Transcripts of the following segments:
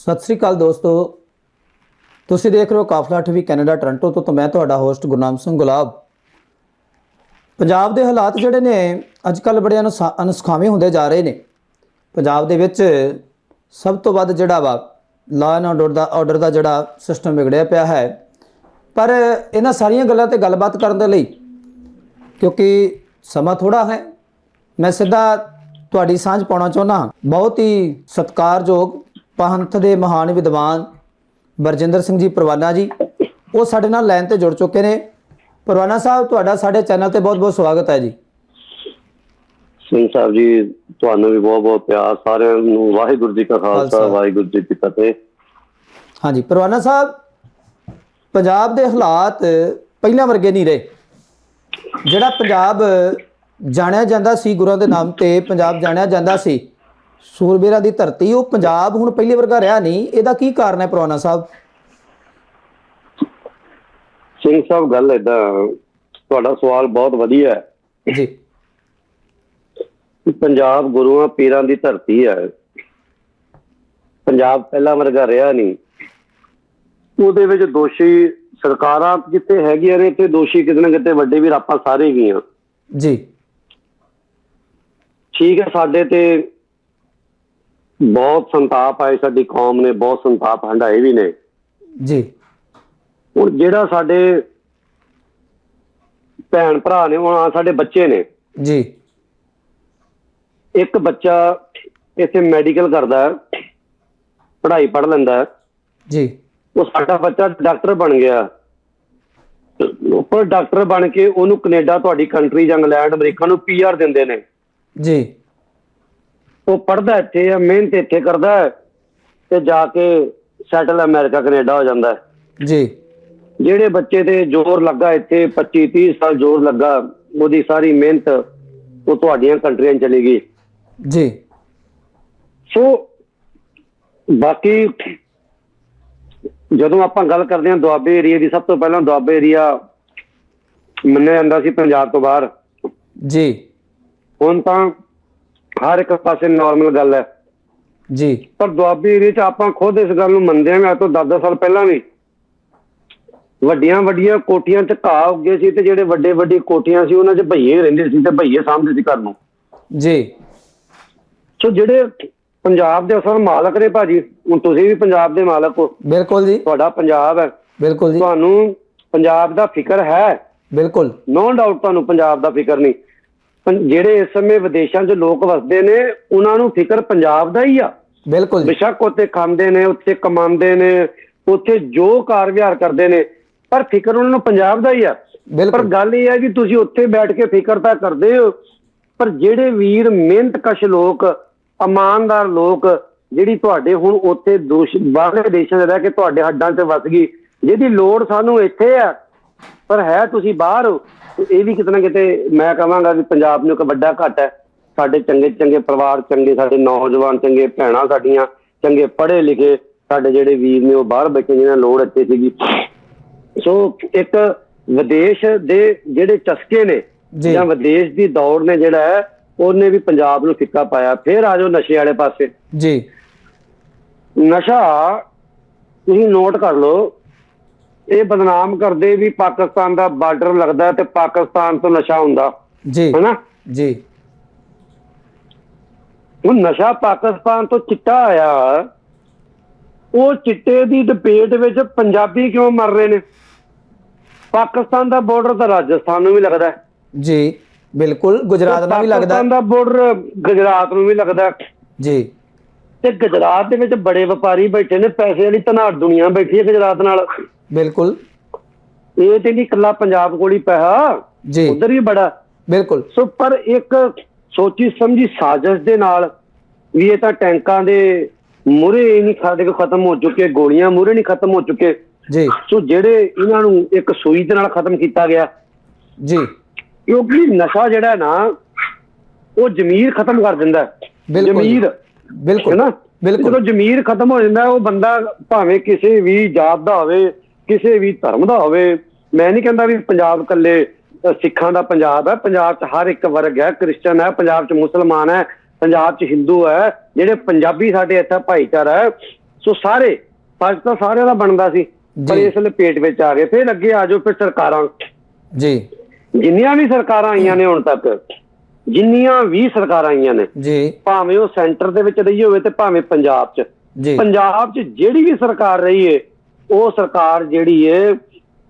ਸਤਿ ਸ੍ਰੀ ਅਕਾਲ ਦੋਸਤੋ। ਤੁਸੀਂ ਦੇਖ ਰਹੇ ਹੋ ਕਾਫਲਾ ਟੀਵੀ ਕੈਨੇਡਾ ਟੋਰਾਂਟੋ ਤੋਂ ਤੇ ਮੈਂ ਤੁਹਾਡਾ ਹੋਸਟ ਗੁਰਨਾਮ ਸਿੰਘ ਗੁਲਾਬ। ਪੰਜਾਬ ਦੇ ਹਾਲਾਤ ਜਿਹੜੇ ਨੇ, ਅੱਜ ਕੱਲ ਬੜੇ ਅਨੁਸਾ- ਅਨਸੁਖਾਵੇਂ ਹੁੰਦੇ ਜਾ ਰਹੇ ਨੇ। ਪੰਜਾਬ ਦੇ ਵਿੱਚ ਸਭ ਤੋਂ ਵੱਧ ਜਿਹੜਾ ਵਾ ਲਾ ਐਂਡ ਆਰਡਰ ਦਾ ਆਰਡਰ ਦਾ ਜਿਹੜਾ ਸਿਸਟਮ ਵਿਗੜਿਆ ਪਿਆ ਹੈ। ਪਰ ਇਹਨਾਂ ਸਾਰੀਆਂ ਗੱਲਾਂ ਤੇ ਗੱਲਬਾਤ ਕਰਨ ਦੇ ਲਈ, ਕਿਉਂਕਿ ਸਮਾਂ ਥੋੜਾ ਹੈ, ਮੈਂ ਸਿੱਧਾ ਤੁਹਾਡੀ ਸਾਂਝ ਪਾਉਣਾ ਚਾਹੁੰਦਾ ਬਹੁਤ ਹੀ ਸਤਿਕਾਰਯੋਗ ਪੰਥ ਦੇ ਮਹਾਨ ਵਿਦਵਾਨ ਬਰਜਿੰਦਰ ਸਿੰਘ ਜੀ ਪਰਵਾਨਾ ਜੀ ਉਹ ਸਾਡੇ ਨਾਲ ਲਾਈਨ ਤੇ ਜੁੜ ਚੁੱਕੇ ਨੇ। ਪਰਵਾਨਾ ਸਾਹਿਬ ਤੁਹਾਡਾ ਸਾਡੇ ਚੈਨਲ ਤੇ ਬਹੁਤ-ਬਹੁਤ ਸਵਾਗਤ ਹੈ ਜੀ। ਸਿੰਘ ਸਾਹਿਬ ਜੀ ਤੁਹਾਨੂੰ ਵੀ ਬਹੁਤ ਬਹੁਤ ਪਿਆਰ ਸਾਰਿਆਂ ਨੂੰ ਵਾਹਿਗੁਰੂ ਜੀ ਕਾ ਖਾਲਸਾ ਖਾਲਸਾ। ਵਾਹਿਗੁਰੂ ਜੀ ਕੀ ਫਤਿਹ। ਹਾਂਜੀ ਪਰਵਾਨਾ ਸਾਹਿਬ ਪੰਜਾਬ ਦੇ ਹਾਲਾਤ ਪਹਿਲਾਂ ਵਰਗੇ ਨਹੀਂ ਰਹੇ। ਜਿਹੜਾ ਪੰਜਾਬ ਜਾਣਿਆ ਜਾਂਦਾ ਸੀ ਗੁਰਾਂ ਦੇ ਨਾਮ ਤੇ ਪੰਜਾਬ ਜਾਣਿਆ ਜਾਂਦਾ ਸੀ ਸੂਰਬੀਰਾਂ ਦੀ ਧਰਤੀ ਉਹ ਪੰਜਾਬ ਹੁਣ ਪਹਿਲੇ ਵਰਗਾ ਰਿਹਾ ਨਹੀਂ ਇਹਦਾ ਕੀ ਕਾਰਨ ਹੈ ਪਰਵਾਨਾ ਸਾਹਿਬ? ਸਿੰਘ ਸਾਹਿਬ ਗੱਲ ਏਦਾਂ ਤੁਹਾਡਾ ਸਵਾਲ ਬਹੁਤ ਵਧੀਆ ਹੈ। ਜੀ। ਪੰਜਾਬ ਗੁਰੂਆਂ ਪੀਰਾਂ ਦੀ ਧਰਤੀ ਹੈ। ਪੰਜਾਬ ਪਹਿਲਾਂ ਵਰਗਾ ਰਿਹਾ ਨਹੀਂ। ਉਹਦੇ ਵਿੱਚ ਦੋਸ਼ੀ ਸਰਕਾਰਾਂ ਜਿੱਥੇ ਹੈਗੀਆਂ ਨੇ ਤੇ ਦੋਸ਼ੀ ਕਿਤੇ ਨਾ ਕਿਤੇ ਵੱਡੇ ਵੀਰ ਆਪਾਂ ਸਾਰੇ ਵੀ ਹਾਂ। ਜੀ। ਠੀਕ ਹੈ ਸਾਡੇ ਤੇ ਬਹੁਤ ਸੰਤਾਪ ਆਏ ਸਾਡੀ ਕੌਮ ਨੇ ਬਹੁਤ ਸੰਤਾਪ ਹੰਡਾਏ ਵੀ ਨੇ। ਜੀ। ਹੁਣ ਜਿਹੜਾ ਸਾਡੇ ਭੈਣ ਭਰਾ ਨੇ ਹੁਣ ਸਾਡੇ ਬੱਚੇ ਨੇ। ਜੀ। ਇੱਕ ਬੱਚਾ ਇੱਥੇ ਮੈਡੀਕਲ ਕਰਦਾ ਪੜ੍ਹਾਈ ਪੜ੍ਹ ਲੈਂਦਾ ਜੀ। ਉਹ ਸਾਡਾ ਬੱਚਾ ਡਾਕਟਰ ਬਣ ਗਿਆ। ਉੱਪਰ ਡਾਕਟਰ ਬਣ ਕੇ ਉਹਨੂੰ ਕੈਨੇਡਾ ਤੁਹਾਡੀ ਕੰਟਰੀ ਜਾਂ ਇੰਗਲੈਂਡ ਅਮਰੀਕਾ ਨੂੰ ਪੀਆਰ ਦਿੰਦੇ ਨੇ। ਜੀ। ਉਹ ਪੜ੍ਹਦਾ ਇੱਥੇ ਆ ਮਿਹਨਤ ਇੱਥੇ ਕਰਦਾ ਤੇ ਜਾ ਕੇ ਸੈਟਲ ਅਮਰੀਕਾ ਕੈਨੇਡਾ ਹੋ ਜਾਂਦਾ ਜੀ। ਜਿਹੜੇ ਬੱਚੇ ਤੇ ਜ਼ੋਰ ਲੱਗਾ ਇੱਥੇ 25 30 ਸਾਲ ਜ਼ੋਰ ਲੱਗਾ ਉਹਦੀ ਸਾਰੀ ਮਿਹਨਤ ਉਹ ਤੁਹਾਡੀਆਂ ਕੰਟਰੀਆਂ ਚਲੀ ਗਈ। ਜੀ। ਸੋ ਬਾਕੀ ਜਦੋਂ ਆਪਾਂ ਗੱਲ ਕਰਦੇ ਹਾਂ ਦੁਆਬੇ ਏਰੀਆ ਦੀ ਸਭ ਤੋਂ ਪਹਿਲਾਂ ਦੁਆਬੇ ਏਰੀਆ ਮੰਨਿਆ ਜਾਂਦਾ ਸੀ ਪੰਜਾਬ ਤੋਂ ਬਾਹਰ। ਜੀ। ਹੁਣ ਤਾਂ ਹਰ ਇੱਕ ਪਾਸੇ ਨਾਰਮਲ ਗੱਲ ਹੈ। ਜੀ। ਪਰ ਦੁਆਬੇ ਏਰੀਆ 'ਚ ਆਪਾਂ ਖੁਦ ਇਸ ਗੱਲ ਨੂੰ ਮੰਨਦੇ ਹਾਂ ਅੱਜ ਤੋਂ 10 ਸਾਲ ਪਹਿਲਾਂ ਵੀ ਵੱਡੀਆਂ ਵੱਡੀਆਂ ਕੋਠੀਆਂ 'ਚ ਘਾਹ ਉੱਗੇ ਸੀ ਤੇ ਜਿਹੜੇ ਵੱਡੇ ਵੱਡੀ ਕੋਠੀਆਂ ਸੀ ਉਹਨਾਂ 'ਚ ਭਈਏ ਰਹਿੰਦੇ ਸੀ ਤੇ ਭਈਏ ਸਾਂਭਦੇ ਸੀ ਘਰ ਨੂੰ। ਜੀ। ਸੋ ਜਿਹੜੇ ਪੰਜਾਬ ਦੇ ਅਸਲ ਮਾਲਕ ਨੇ ਭਾਜੀ ਹੁਣ ਤੁਸੀਂ ਵੀ ਪੰਜਾਬ ਦੇ ਮਾਲਕ ਹੋ। ਬਿਲਕੁਲ ਜੀ। ਤੁਹਾਡਾ ਪੰਜਾਬ ਹੈ। ਬਿਲਕੁਲ ਜੀ। ਤੁਹਾਨੂੰ ਪੰਜਾਬ ਦਾ ਫਿਕਰ ਹੈ। ਬਿਲਕੁਲ। ਨੋ ਡਾਊਟ ਤੁਹਾਨੂੰ ਪੰਜਾਬ ਦਾ ਫਿਕਰ ਨਹੀਂ। ਜਿਹੜੇ ਇਸ ਸਮੇਂ ਵਿਦੇਸ਼ਾਂ 'ਚ ਲੋਕ ਵਸਦੇ ਨੇ ਉਹਨਾਂ ਨੂੰ ਫਿਕਰ ਪੰਜਾਬ ਦਾ ਹੀ ਆ। ਬਿਲਕੁਲ ਬੇਸ਼ੱਕ ਉੱਥੇ ਖਾਂਦੇ ਨੇ ਉੱਥੇ ਕਮਾਉਂਦੇ ਨੇ ਉੱਥੇ ਜੋ ਕਾਰ ਵਿਹਾਰ ਕਰਦੇ ਨੇ ਪਰ ਫਿਕਰ ਉਹਨਾਂ ਨੂੰ ਪੰਜਾਬ ਦਾ ਹੀ ਆ। ਪਰ ਗੱਲ ਇਹ ਹੈ ਕਿ ਤੁਸੀਂ ਉੱਥੇ ਬੈਠ ਕੇ ਫਿਕਰ ਤਾਂ ਕਰਦੇ ਹੋ ਪਰ ਜਿਹੜੇ ਵੀਰ ਮਿਹਨਤਕਸ਼ ਲੋਕ ਇਮਾਨਦਾਰ ਲੋਕ ਜਿਹੜੀ ਤੁਹਾਡੇ ਹੁਣ ਉੱਥੇ ਦੋਸ਼ ਬਾਹਰਲੇ ਦੇਸ਼ਾਂ 'ਚ ਰਹਿ ਕੇ ਤੁਹਾਡੇ ਹੱਡਾਂ 'ਚ ਵਸ ਗਈ ਜਿਹਦੀ ਲੋੜ ਸਾਨੂੰ ਇੱਥੇ ਆ ਪਰ ਹੈ ਤੁਸੀਂ ਬਾਹਰ ਹੋ। ਇਹ ਵੀ ਕਿਤੇ ਨਾ ਕਿਤੇ ਮੈਂ ਕਹਾਂਗਾ ਕਿ ਪੰਜਾਬ ਨੂੰ ਇੱਕ ਵੱਡਾ ਘਾਟ ਹੈ। ਸਾਡੇ ਚੰਗੇ ਚੰਗੇ ਪਰਿਵਾਰ ਚੰਗੇ ਸਾਡੇ ਨੌਜਵਾਨ ਚੰਗੇ ਭੈਣਾਂ ਸਾਡੀਆਂ ਚੰਗੇ ਪੜ੍ਹੇ ਲਿਖੇ ਸਾਡੇ ਜਿਹੜੇ ਵੀਰ ਨੇ ਉਹ ਬਾਹਰ ਬੈਠੇ ਜਿਹਨਾਂ ਲੋੜ ਇੱਥੇ ਸੀਗੀ। ਸੋ ਇੱਕ ਵਿਦੇਸ਼ ਦੇ ਜਿਹੜੇ ਚਸਕੇ ਨੇ ਜੀ। ਜਾਂ ਵਿਦੇਸ਼ ਦੀ ਦੌੜ ਨੇ ਜਿਹੜਾ ਹੈ ਉਹਨੇ ਵੀ ਪੰਜਾਬ ਨੂੰ ਫਿੱਕਾ ਪਾਇਆ। ਫਿਰ ਆ ਜਾਓ ਨਸ਼ੇ ਵਾਲੇ ਪਾਸੇ। ਜੀ। ਨਸ਼ਾ ਤੁਸੀਂ ਨੋਟ ਕਰ ਲਓ ਇਹ ਬਦਨਾਮ ਕਰਦੇ ਵੀ ਪਾਕਿਸਤਾਨ ਦਾ ਬਾਰਡਰ ਲੱਗਦਾ ਤੇ ਪਾਕਿਸਤਾਨ ਤੋਂ ਨਸ਼ਾ ਹੁੰਦਾ। ਜੀ। ਹੈਨਾ? ਜੀ। ਉਹ ਨਸ਼ਾ ਪਾਕਿਸਤਾਨ ਤੋਂ ਚਿੱਟਾ ਆਇਆ। ਉਹ ਚਿੱਟੇ ਦੀ ਡਿਬੇਟ ਵਿੱਚ ਪੰਜਾਬੀ ਕਿਉਂ ਮਰ ਰਹੇ ਨੇ? ਪਾਕਿਸਤਾਨ ਦਾ ਬਾਰਡਰ ਤਾਂ ਰਾਜਸਥਾਨ ਨੂੰ ਵੀ ਲੱਗਦਾ ਜੀ ਬਿਲਕੁਲ। ਗੁਜਰਾਤ ਨਾਲ ਵੀ ਲੱਗਦਾ ਪਾਕਿਸਤਾਨ ਦਾ ਬਾਰਡਰ ਗੁਜਰਾਤ ਨੂੰ ਵੀ ਲੱਗਦਾ। ਜੀ। ਤੇ ਗੁਜਰਾਤ ਦੇ ਵਿੱਚ ਬੜੇ ਵਪਾਰੀ ਬੈਠੇ ਨੇ ਪੈਸੇ ਵਾਲੀ ਧਨਾੜ ਦੁਨੀਆ ਬੈਠੀ ਹੈ ਗੁਜਰਾਤ ਨਾਲ। ਬਿਲਕੁਲ। ਇਹ ਤੇ ਨਹੀਂ ਇਕੱਲਾ ਪੰਜਾਬ ਕੋਲ ਹੀ ਪੈਸਾ ਜੀ। ਉਧਰ ਵੀ ਬੜਾ। ਬਿਲਕੁਲ। ਸੋ ਪਰ ਇੱਕ ਸੋਚੀ ਸਮਝੀ ਸਾਜ਼ਿਸ਼ ਦੇ ਨਾਲ ਵੀ ਇਹ ਤਾਂ ਟੈਂਕਾਂ ਦੇ ਮੂਰੇ ਨਹੀਂ ਖਾਦੇ ਕੋ ਖਤਮ ਹੋ ਚੁੱਕੇ ਗੋਲੀਆਂ ਮੂਰੇ ਨਹੀਂ ਖਤਮ ਹੋ ਚੁੱਕੇ। ਜੀ। ਸੋ ਜਿਹੜੇ ਇਹਨਾਂ ਨੂੰ ਇੱਕ ਸੂਈ ਦੇ ਨਾਲ ਖਤਮ ਕੀਤਾ ਗਿਆ। ਜੀ। ਕਿਉਂਕਿ ਨਸ਼ਾ ਜਿਹੜਾ ਨਾ ਉਹ ਜ਼ਮੀਰ ਖਤਮ ਕਰ ਦਿੰਦਾ। ਹੈ। ਜ਼ਮੀਰ। ਬਿਲਕੁਲ। ਹੈਨਾ ਬਿਲਕੁਲ। ਜਦੋਂ ਜ਼ਮੀਰ ਖਤਮ ਹੋ ਜਾਂਦਾ ਹੈ, ਉਹ ਬੰਦਾ ਭਾਵੇਂ ਕਿਸੇ ਵੀ ਜਾਤ ਦਾ ਹੋਵੇ ਕਿਸੇ ਵੀ ਧਰਮ ਦਾ ਹੋਵੇ ਮੈਂ ਨਹੀਂ ਕਹਿੰਦਾ ਵੀ ਪੰਜਾਬ ਇਕੱਲੇ ਸਿੱਖਾਂ ਦਾ ਪੰਜਾਬ ਹੈ ਪੰਜਾਬ 'ਚ ਹਰ ਇੱਕ ਵਰਗ ਹੈ ਕ੍ਰਿਸਚਨ ਹੈ ਪੰਜਾਬ 'ਚ ਮੁਸਲਮਾਨ ਹੈ ਪੰਜਾਬ 'ਚ ਹਿੰਦੂ ਹੈ ਜਿਹੜੇ ਪੰਜਾਬੀ ਸਾਡੇ ਇੱਥੇ ਭਾਈਚਾਰਾ ਹੈ ਸੋ ਸਾਰੇ ਫਰਜ਼ ਤਾਂ ਸਾਰਿਆਂ ਦਾ ਬਣਦਾ ਸੀ ਪਰ। ਇਸ ਲਪੇਟ ਵਿੱਚ ਆ ਗਏ ਫਿਰ ਅੱਗੇ ਆ ਜਾਓ ਫਿਰ ਸਰਕਾਰਾਂ। ਜੀ। ਜਿੰਨੀਆਂ ਵੀ ਸਰਕਾਰਾਂ ਆਈਆਂ ਨੇ ਹੁਣ ਤੱਕ ਜਿੰਨੀਆਂ ਵੀ ਸਰਕਾਰਾਂ ਆਈਆਂ ਨੇ ਜੀ। ਭਾਵੇਂ ਉਹ ਸੈਂਟਰ ਦੇ ਵਿੱਚ ਰਹੀ ਹੋਵੇ ਤੇ ਭਾਵੇਂ ਪੰਜਾਬ 'ਚ ਜੀ। ਪੰਜਾਬ 'ਚ ਜਿਹੜੀ ਵੀ ਸਰਕਾਰ ਰਹੀ ਏ ਉਹ ਸਰਕਾਰ ਜਿਹੜੀ ਏ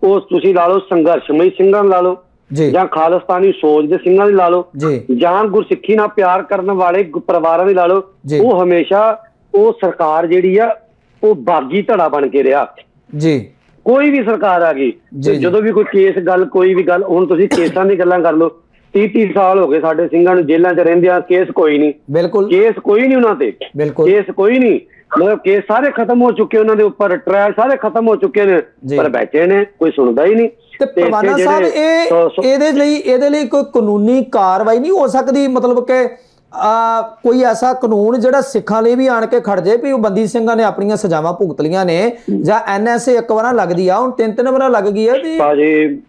ਉਹ ਤੁਸੀਂ ਲਾ ਲਓ ਸੰਘਰਸ਼ਮਈ ਸਿੰਘਾਂ ਨੂੰ ਲਾ ਲਓ ਜੀ ਖਾਲਿਸਤਾਨੀ ਸੋਚ ਦੇ ਸਿੰਘਾਂ ਦੀ ਲਾ ਲਓ ਜੀ ਗੁਰਸਿੱਖੀ ਨਾਲ ਪਿਆਰ ਕਰਨ ਵਾਲੇ ਪਰਿਵਾਰਾਂ ਦੀ ਲਾ ਲਓ। ਉਹ ਹਮੇਸ਼ਾ ਉਹ ਸਰਕਾਰ ਜਿਹੜੀ ਆ ਉਹ ਬਾਗੀ ਧੜਾ ਬਣ ਕੇ ਰਿਹਾ ਜੀ ਕੋਈ ਵੀ ਸਰਕਾਰ ਆ ਗਈ। ਜਦੋਂ ਵੀ ਕੋਈ ਕੇਸ ਗੱਲ ਕੋਈ ਵੀ ਗੱਲ ਹੁਣ ਤੁਸੀਂ ਕੇਸਾਂ ਦੀ ਗੱਲਾਂ ਕਰ ਲਓ 30 30 ਸਾਲ ਹੋ ਗਏ ਸਾਡੇ ਸਿੰਘਾਂ ਨੂੰ ਜੇਲ੍ਹਾਂ 'ਚ ਰਹਿੰਦਿਆਂ ਕੇਸ ਕੋਈ ਨਹੀਂ। ਬਿਲਕੁਲ। ਕੇਸ ਕੋਈ ਨਹੀਂ ਉਹਨਾਂ ਤੇ। ਬਿਲਕੁਲ। ਕੇਸ ਕੋਈ ਨਹੀਂ। ਮਤਲਬ ਕੇਸ ਸਾਰੇ ਖਤਮ ਹੋ ਚੁੱਕੇ ਉਹਨਾਂ ਦੇ ਉੱਪਰ ਟ੍ਰਾਇਲ ਸਾਰੇ ਖਤਮ ਹੋ ਚੁੱਕੇ ਨੇ ਜੀ। ਪਰ ਬੈਠੇ ਨੇ ਕੋਈ ਸੁਣਦਾ ਹੀ ਨਹੀਂ। ਤੇ ਪ੍ਰਵਾਨਾ ਸਾਹਿਬ ਇਹ ਇਹਦੇ ਲਈ ਇਹਦੇ ਲਈ ਕੋਈ ਕਾਨੂੰਨੀ ਕਾਰਵਾਈ ਨਹੀਂ ਹੋ ਸਕਦੀ? ਮਤਲਬ ਕਿ ਆ ਕੋਈ ਐਸਾ ਕਾਨੂੰਨ ਜਿਹੜਾ ਸਿੱਖਾਂ ਲਈ ਵੀ ਆਣ ਕੇ ਖੜ ਜਾਏ ਵੀ ਉਹ ਬੰਦੀ ਸਿੰਘਾਂ ਨੇ ਆਪਣੀਆਂ ਸਜ਼ਾਵਾਂ ਭੁਗਤ ਲੀਆਂ ਨੇ ਜਾਂ ਐਨਐਸਏ ਇੱਕ ਵਾਰਾਂ ਲੱਗਦੀ ਆ ਹੁਣ ਤਿੰਨ ਤਿੰਨ ਵਾਰਾਂ ਲੱਗ ਗਈ ਹੈ ਵੀ ਭਾਜੀ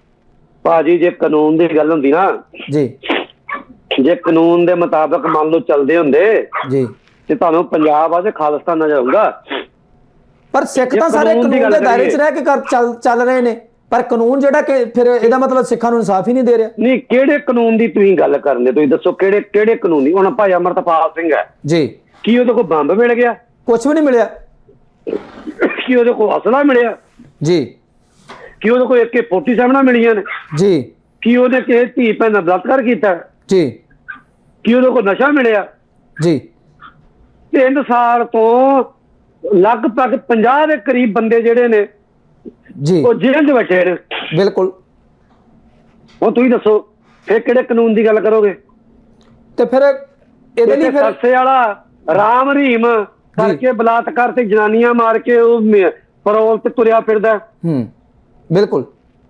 ਭਾਜੀ ਜੇ ਕਾਨੂੰਨ ਦੀ ਗੱਲ ਹੁੰਦੀ ਨਾ ਜੀ। ਜੇ ਕਾਨੂੰਨ ਦੇ ਮੁਤਾਬਕ ਮੰਨ ਲਓ ਚੱਲਦੇ ਹੁੰਦੇ ਜੀ। ਤੇ ਤੁਹਾਨੂੰ ਪੰਜਾਬ ਆ ਤੇ ਖਾਲਿਸਤਾਨ ਨਜ਼ਰ ਆਊਗਾ ਪਰ ਸਿੱਖ ਤਾਂ ਸਾਰੇ ਕਾਨੂੰਨ ਦੀ ਦਾਇਰੇ 'ਚ। ਰਹਿ ਕੇ ਚੱਲ ਚੱਲ ਰਹੇ ਨੇ। ਪਰ ਕਾਨੂੰਨ ਜਿਹੜਾ ਕਿ ਫਿਰ ਇਹਦਾ ਮਤਲਬ ਸਿੱਖਾਂ ਨੂੰ ਇਨਸਾਫ ਹੀ ਨਹੀਂ ਦੇ ਰਿਹਾ। ਨਹੀਂ ਕਿਹੜੇ ਕਾਨੂੰਨ ਦੀ ਤੁਸੀਂ ਗੱਲ ਕਰਨੇ ਤੁਸੀਂ ਦੱਸੋ ਕਿਹੜੇ ਕਿਹੜੇ ਕਾਨੂੰਨ ਦੀ? ਹੁਣ ਭਾਈ ਅਮਰਤਪਾਲ ਸਿੰਘ ਹੈ। ਜੀ। ਕੀ ਉਹਦੇ ਕੋਲ ਬੰਬ ਮਿਲ ਗਿਆ? ਕੁਝ ਵੀ ਨਹੀਂ ਮਿਲਿਆ। ਕੀ ਉਹਦੇ ਕੋਲ ਅਸਲਾ ਮਿਲਿਆ? ਜੀ। ਕੀ ਉਹਦੇ ਕੋਲ AK 47 ਮਿਲੀਆਂ ਨੇ? ਜੀ। ਕੀ ਉਹਦੇ ਕਿਸੇ ਧੀ ਭੈਣ ਦਾ ਬਲਾਤਕਾਰ ਕੀਤਾ? ਜੀ। ਕੀ ਉਹਦੇ ਕੋਲ ਨਸ਼ਾ ਮਿਲਿਆ? ਜੀ। ਤਿੰਨ ਸਾਲ ਤੋਂ ਲਗਭਗ 50 ਦੇ ਕਰੀਬ ਬੰਦੇ ਜਿਹੜੇ ਨੇ ਜੀ। ਉਹ ਜੇਲ੍ਹ 'ਚ ਬੈਠੇ ਨੇ। ਬਿਲਕੁਲ। ਹੁਣ ਤੁਸੀਂ ਦੱਸੋ ਫਿਰ ਕਿਹੜੇ ਕਾਨੂੰਨ ਦੀ ਗੱਲ ਕਰੋਗੇ? ਤੇ ਫਿਰ ਇਹਦੇ ਲਈ ਫਿਰ ਸਰਸੇ ਵਾਲਾ ਰਾਮ ਰਹੀਮ ਕਰਕੇ ਬਲਾਤਕਾਰ ਤੇ ਜਨਾਨੀਆਂ ਮਾਰ ਕੇ ਉਹ ਪਰੋਲ ਤੇ ਤੁਰਿਆ ਫਿਰਦਾ। ਹੂੰ। ਬਿਲਕੁਲ।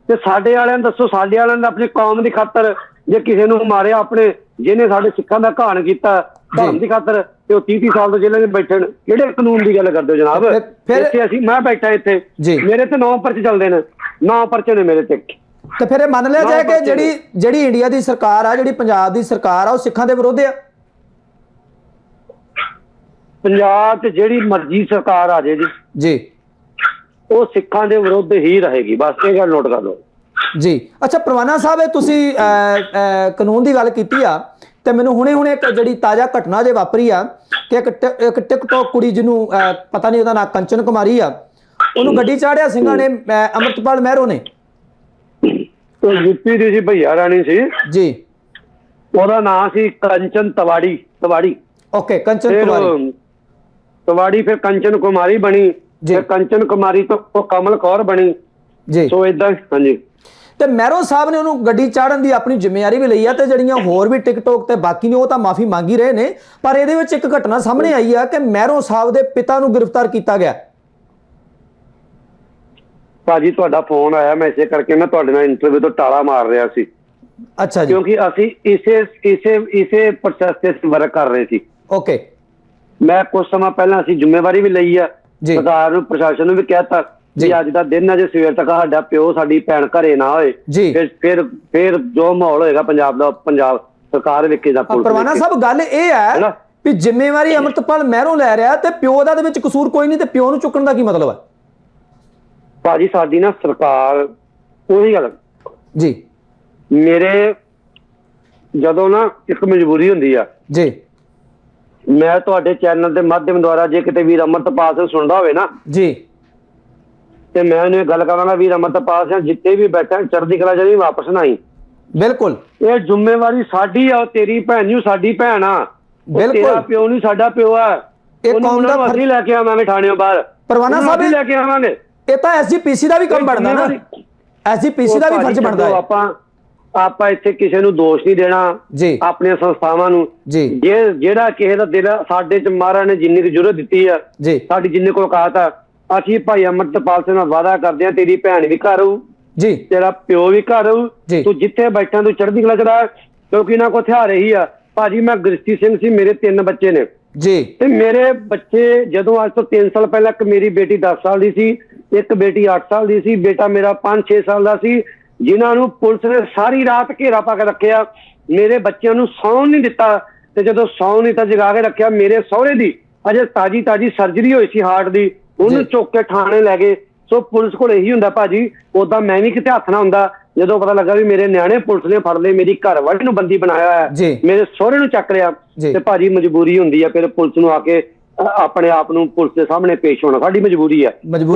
ਤੇ ਸਾਡੇ ਵਾਲਿਆਂ ਨੂੰ ਦੱਸੋ ਸਾਡੇ ਵਾਲਿਆਂ ਨੇ ਆਪਣੀ ਕੌਮ ਦੀ ਖਾਤਰ ਜੇ ਕਿਸੇ ਨੂੰ ਮਾਰਿਆ ਆਪਣੇ ਜਿਹਨੇ ਸਾਡੇ ਸਿੱਖਾਂ ਦਾ ਘਾਣ ਕੀਤਾ ਧਰਮ ਦੀ ਖਾਤਰ ਤੇ ਉਹ 30 30 ਸਾਲ ਤੋਂ ਜੇਲ੍ਹਾਂ 'ਚ ਬੈਠੇ ਨੇ ਕਿਹੜੇ ਕਾਨੂੰਨ ਦੀ ਗੱਲ ਕਰਦੇ ਹੋ ਜਨਾਬ? ਇੱਥੇ ਅਸੀਂ ਮੈਂ ਬੈਠਾ ਇੱਥੇ। ਮੇਰੇ ਤੇ ਨੌ ਪਰਚੇ ਚੱਲਦੇ ਨੇ ਨੌ ਪਰਚੇ ਨੇ ਮੇਰੇ ਤੇ। ਤੇ ਫਿਰ ਇਹ ਮੰਨ ਲਿਆ ਜਾਏ ਕਿ ਜਿਹੜੀ ਜਿਹੜੀ ਇੰਡੀਆ ਦੀ ਸਰਕਾਰ ਆ ਜਿਹੜੀ ਪੰਜਾਬ ਦੀ ਸਰਕਾਰ ਆ ਉਹ ਸਿੱਖਾਂ ਦੇ ਵਿਰੁੱਧ ਆ? ਪੰਜਾਬ 'ਚ ਜਿਹੜੀ ਮਰਜ਼ੀ ਸਰਕਾਰ ਆ ਜੇ ਜੀ। ਜੀ। ਉਹ ਸਿੱਖਾਂ ਦੇ ਵਿਰੁੱਧ ਹੀ ਰਹੇਗੀ। ਬਸ ਇਹ ਗੱਲ ਨੋਟ ਕਰ ਲਓ। ਜੀ। ਅੱਛਾ ਪ੍ਰਵਾਨਾ ਸਾਹਿਬ ਇਹ ਤੁਸੀਂ ਕਾਨੂੰਨ ਦੀ ਗੱਲ ਕੀਤੀ ਆ ਤੇ ਮੈਨੂੰ ਹੁਣੇ ਹੁਣੇ ਇੱਕ ਜਿਹੜੀ ਤਾਜ਼ਾ ਘਟਨਾ ਜੇ ਵਾਪਰੀ ਆ ਕਿ ਇੱਕ ਇੱਕ ਟਿਕਟੋਕ ਕੁੜੀ ਜਿਹਨੂੰ ਪਤਾ ਨਹੀਂ ਉਹਦਾ ਨਾਂ ਕੰਚਨ ਕੁਮਾਰੀ ਆ ਉਹਨੂੰ ਗੱਡੀ ਚਾੜਿਆ ਸਿੰਘਾਂ ਨੇ ਅੰਮ੍ਰਿਤਪਾਲ ਮਹਿਰੋ ਨੇ? ਉਹ ਯੂਪੀ ਦੀ ਸੀ ਭਈਆ ਰਾਣੀ ਸੀ। ਜੀ। ਉਹਦਾ ਨਾਂ ਸੀ ਕੰਚਨ ਤਵਾੜੀ ਤਵਾੜੀ। ਓਕੇ ਕੰਚਨ ਕੁਮਾਰੀ ਤਵਾੜੀ ਫਿਰ ਕੰਚਨ ਕੁਮਾਰੀ ਬਣੀ। ਜੀ। ਫਿਰ ਕੰਚਨ ਕੁਮਾਰੀ ਤੋਂ ਉਹ ਕਮਲ ਕੌਰ ਬਣੀ। ਜੀ। ਸੋ ਇਦਾਂ ਹਾਂਜੀ। ਤੇ ਮਹਿਰੋ ਸਾਹਿਬ ਨੇ ਉਹਨੂੰ ਗੱਡੀ ਚਾੜਨ ਦੀ ਆਪਣੀ ਜ਼ਿੰਮੇਵਾਰੀ ਵੀ ਲਈ ਆ ਤੇ ਜਿਹੜੀਆਂ ਹੋਰ ਵੀ ਟਿਕਟੋਕ ਤੇ ਬਾਕੀ ਨੇ ਉਹ ਤਾਂ ਮਾਫੀ ਮੰਗੀ ਰਹੇ ਨੇ ਪਰ ਇਹਦੇ ਵਿੱਚ ਇੱਕ ਘਟਨਾ ਸਾਹਮਣੇ ਆਈ ਆ ਕਿ ਮਹਿਰੋ ਸਾਹਿਬ ਦੇ ਪਿਤਾ ਨੂੰ ਗ੍ਰਿਫਤਾਰ ਕੀਤਾ ਗਿਆ। ਭਾਜੀ ਤੁਹਾਡਾ ਫੋਨ ਆਇਆ ਮੈਂ ਇਸੇ ਕਰਕੇ ਮੈਂ ਤੁਹਾਡੇ ਨਾਲ ਇੰਟਰਵਿਊ ਤੋਂ ਟਾਲਾ ਮਾਰ ਰਿਹਾ ਸੀ। ਅੱਛਾ ਜੀ। ਕਿਉਂਕਿ ਅਸੀਂ ਇਸੇ ਇਸੇ ਇਸੇ ਪ੍ਰੋਸੈਸ ਤੇ ਵਰਕ ਕਰ ਰਹੇ ਸੀ। ਓਕੇ ਮੈਂ ਕੁਝ ਸਮਾਂ ਪਹਿਲਾਂ ਅਸੀਂ ਜ਼ਿੰਮੇਵਾਰੀ ਵੀ ਲਈ ਆ। ਸਰਕਾਰ ਨੂੰ ਪ੍ਰਸ਼ਾਸਨ ਨੂੰ ਵੀ ਕਹਿਤਾ ਜੀ। ਅੱਜ ਦਾ ਦਿਨ ਹੈ ਜੇ ਸਵੇਰ ਤੱਕ ਸਾਡਾ ਪਿਓ ਸਾਡੀ ਭੈਣ ਘਰੇ ਨਾ ਹੋਏ। ਫਿਰ ਫਿਰ ਫਿਰ ਜੋ ਮਾਹੌਲ ਹੋਏਗਾ ਪੰਜਾਬ ਦਾ ਪੰਜਾਬ ਸਰਕਾਰ ਵੇਖੇ ਦਾ ਪੁਲਿਸ ਪਰਵਾਨਾ। ਸਾਹਿਬ ਗੱਲ ਇਹ ਹੈ? ਵੀ ਜ਼ਿੰਮੇਵਾਰੀ ਅਮਰਤਪਾਲ ਮਹਿਰੋਂ ਲੈ ਰਿਹਾ ਤੇ ਪਿਓ ਦਾ ਦੇ ਵਿੱਚ ਕਸੂਰ ਕੋਈ ਨਹੀਂ ਤੇ ਪਿਓ ਨੂੰ ਚੁੱਕਣ ਦਾ ਕੀ ਮਤਲਬ ਹੈ ਭਾਜੀ ਸਾਡੀ ਨਾ ਸਰਕਾਰ ਉਹੀ ਗੱਲ ਜੀ ਮੇਰੇ ਜਦੋਂ ਨਾ ਇੱਕ ਮਜਬੂਰੀ ਹੁੰਦੀ ਆ ਜੀ ਮੈਂ ਤੁਹਾਡੇ ਚੈਨਲ ਦੇ ਮਾਧਿਅਮ ਦੁਆਰਾ ਜੇ ਕਿਤੇ ਵੀਰ ਅਮਰਤਪਾਲ ਸਿੰਘ ਸੁਣਦਾ ਹੋਵੇ ਨਾ ਜੀ। ਤੇ ਮੈਂ ਉਹਨੂੰ ਗੱਲ ਕਰਾਂਗਾ ਵੀਰ ਅਮਰਤਪਾਲ ਸਿੰਘ ਜਿੱਤੇ ਵੀ ਬੈਠਾ ਚੜ੍ਹਦੀ ਕਲਾ ਜਿਹੜੀ ਵਾਪਸ ਨਾ ਆਈ। ਬਿਲਕੁਲ। ਇਹ ਜ਼ਿੰਮੇਵਾਰੀ ਸਾਡੀ ਆ ਤੇਰੀ ਭੈਣ ਨਹੀਂ ਉਹ ਸਾਡੀ ਭੈਣ ਆ। ਬਿਲਕੁਲ। ਤੇਰਾ ਪਿਓ ਨਹੀਂ ਸਾਡਾ ਪਿਓ ਆ। ਇਹ ਕੌਮ ਦਾ ਨੂੰ ਅਸੀਂ ਲੈ ਕੇ ਆਵਾਂਗੇ ਥਾਣਿਓਂ ਬਾਹਰ। ਪਰਵਾਨਾ ਸਾਹਿਬ ਲੈ ਕੇ ਆਵਾਂਗੇ। ਇਹ ਤਾਂ ਐਸਜੀਪੀਸੀ ਦਾ ਵੀ ਕੰਮ ਬਣਦਾ ਨਾ। ਐਸਜੀਪੀਸੀ ਦਾ ਵੀ ਫਰਜ਼ ਬਣਦਾ ਹੈ। ਆਪਾਂ ਆਪਾਂ ਇੱਥੇ ਕਿਸੇ ਨੂੰ ਦੋਸ਼ ਨਹੀਂ ਦੇਣਾ ਜੀ। ਆਪਣੀਆਂ ਸੰਸਥਾਵਾਂ ਨੂੰ। ਜੀ। ਜੇ ਜਿਹੜਾ ਕਿਸੇ ਦਾ ਦਿਲ ਸਾਡੇ ਚ ਮਹਾਰਾਜ ਨੇ ਜਿੰਨੀ ਕੁ ਜ਼ਰੂਰਤ ਦਿੱਤੀ ਆ ਜੀ। ਸਾਡੀ ਜਿੰਨੀ ਕੋ ਔਕਾਤ ਆ ਅਸੀਂ ਭਾਈ ਅਮਰਤਪਾਲ ਸਿੰਘ ਨਾਲ ਵਾਅਦਾ ਕਰਦੇ ਆ ਤੇਰੀ ਭੈਣ ਵੀ ਘਰ ਆਊ ਜੀ। ਤੇਰਾ ਪਿਓ ਵੀ ਘਰ ਆਊ ਜੀ। ਤੂੰ ਜਿੱਥੇ ਬੈਠਾ ਤੂੰ ਚੜ੍ਹਦੀ ਕਲਾ ਚੜਾ ਕਿਉਂਕਿ ਇਹਨਾਂ ਕੋ ਹਥਿਆਰ ਰਹੀ ਆ। ਭਾਜੀ ਮੈਂ ਗ੍ਰਿਸ਼ਤੀ ਸਿੰਘ ਸੀ ਮੇਰੇ ਤਿੰਨ ਬੱਚੇ ਨੇ। ਜੀ। ਤੇ ਮੇਰੇ ਬੱਚੇ ਜਦੋਂ ਅੱਜ ਤੋਂ 3 ਸਾਲ ਪਹਿਲਾਂ ਇੱਕ ਮੇਰੀ ਬੇਟੀ 10 ਸਾਲ ਦੀ ਸੀ ਇੱਕ ਬੇਟੀ 8 ਸਾਲ ਦੀ ਸੀ ਬੇਟਾ ਮੇਰਾ 5-6 ਸਾਲ ਦਾ ਸੀ ਜਿਨ੍ਹਾਂ ਨੂੰ ਪੁਲਿਸ ਨੇ ਸਾਰੀ ਰਾਤ ਘੇਰਾ ਪਾ ਕੇ ਰੱਖਿਆ ਮੇਰੇ ਬੱਚਿਆਂ ਨੂੰ ਸੌਣ ਨਹੀਂ ਦਿੱਤਾ ਤੇ ਜਦੋਂ ਸੌਣ ਨਹੀਂ ਤਾਂ ਜਗਾ ਕੇ ਰੱਖਿਆ ਮੇਰੇ ਸਹੁਰੇ ਦੀ ਅਜੇ ਤਾਜੀ ਤਾਜੀ ਸਰਜਰੀ ਹੋਈ ਸੀ ਹਾਰਟ ਦੀ ਉਹਨੂੰ। ਚੁੱਕ ਕੇ ਥਾਣੇ ਲੈ ਗਏ ਸੋ ਪੁਲਿਸ ਕੋਲ ਇਹੀ ਹੁੰਦਾ ਭਾਜੀ ਉਦਾਂ ਮੈਂ ਵੀ ਕਿਤੇ ਹੱਥ ਨਾ ਹੁੰਦਾ ਜਦੋਂ ਪਤਾ ਲੱਗਾ ਵੀ ਮੇਰੇ ਨਿਆਣੇ ਪੁਲਿਸ ਨੇ ਫੜ ਲਏ ਮੇਰੀ ਘਰ ਵਾਲੀ ਨੂੰ ਬੰਦੀ ਬਣਾਇਆ। ਹੈ ਮੇਰੇ ਸਹੁਰੇ ਨੂੰ ਚੱਕ ਲਿਆ। ਤੇ ਭਾਜੀ ਮਜਬੂਰੀ ਹੁੰਦੀ ਆ ਫਿਰ ਪੁਲਿਸ ਨੂੰ ਆ ਕੇ ਆਪਣੇ ਆਪ ਨੂੰ ਪੁਲਿਸ ਦੇ ਸਾਹਮਣੇ ਪੇਸ਼ ਹੋਣਾ ਸਾਡੀ ਮਜਬੂਰੀ ਹੈ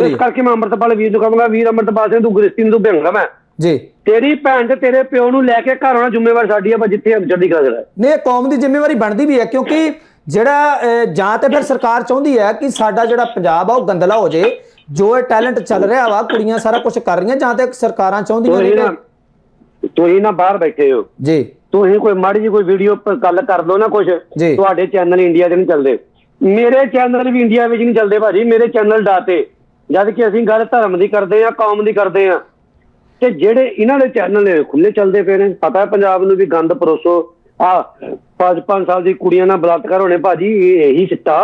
ਇਸ ਹੈ। ਕਰਕੇ ਮੈਂ ਅੰਮ੍ਰਿਤਪਾਲ ਵੀਰ ਨੂੰ ਕਹਾਂਗਾ ਵੀਰ ਅੰਮ੍ਰਿਤਪਾਲ ਸਿੰਘ ਤੂੰ ਗ੍ਰਿਸ਼ਤੀ ਨੂੰ ਤੂੰ ਭਿੰਗਾ ਮੈਂ ਜੀ। ਤੇਰੀ ਭੈਣ ਤੇ ਤੇਰੇ ਪਿਓ ਨੂੰ ਲੈ ਕੇ ਘਰ ਆਉਣਾ ਜ਼ਿੰਮੇਵਾਰ ਸਾਡੀ ਆ ਬਸ ਜਿੱਥੇ ਚੜ੍ਹਦੀ ਕਲਾ ਹੈ ਨਹੀਂ ਇਹ ਕੌਮ ਦੀ ਜ਼ਿੰਮੇਵਾਰੀ ਬਣਦੀ ਵੀ ਹੈ ਕਿਉਂਕਿ ਜਿਹੜਾ ਜਾਂ ਤੇ ਫਿਰ ਸਰਕਾਰ ਚਾਹੁੰਦੀ ਹੈ ਕਿ ਸਾਡਾ ਜਿਹੜਾ ਪੰਜਾਬ ਆ ਉਹ ਗੰਦਲਾ ਹੋ ਜੇ। ਜੋ ਇਹ ਟੈਲੈਂਟ ਚੱਲ ਰਿਹਾ ਵਾ ਕੁੜੀਆਂ ਸਾਰਾ ਕੁਝ ਕਰ ਰਹੀਆਂ ਜਾਂ ਤੇ ਸਰਕਾਰਾਂ ਚਾਹੁੰਦੀਆਂ ਨੇ ਤੁਸੀਂ ਨਾ ਬਾਹਰ ਬੈਠੇ ਹੋ। ਜੀ। ਤੁਸੀਂ ਕੋਈ ਮਾੜੀ ਜੀ ਕੋਈ ਵੀਡੀਓ ਗੱਲ ਕਰ ਲਓ ਨਾ ਕੁਝ। ਤੁਹਾਡੇ ਚੈਨਲ ਇੰਡੀਆ 'ਚ ਨਹੀਂ ਚੱਲਦੇ। ਮੇਰੇ ਚੈਨਲ ਵੀ ਇੰਡੀਆ ਵਿੱਚ ਨਹੀਂ ਚੱਲਦੇ ਭਾਜੀ ਮੇਰੇ ਚੈਨਲ ਡਾਤੇ ਜਦ ਕਿ ਅਸੀਂ ਗੱਲ ਧਰਮ ਦੀ ਕਰਦੇ ਆ ਕੌਮ ਦੀ ਕਰਦੇ ਆ ਤੇ ਜਿਹੜੇ ਇਹਨਾਂ ਦੇ ਚੈਨਲ ਖੁੱਲੇ ਚੱਲਦੇ ਪਏ ਨੇ। ਪਤਾ ਹੈ ਪੰਜਾਬ ਨੂੰ ਵੀ ਗੰਦ ਪਰੋਸੋ। ਆ 5-5 ਸਾਲ ਦੀ ਕੁੜੀਆਂ ਨਾਲ ਬਲਾਤਕਾਰ ਹੋਣੇ ਭਾਜੀ ਇਹ ਇਹੀ ਸਿੱਟਾ।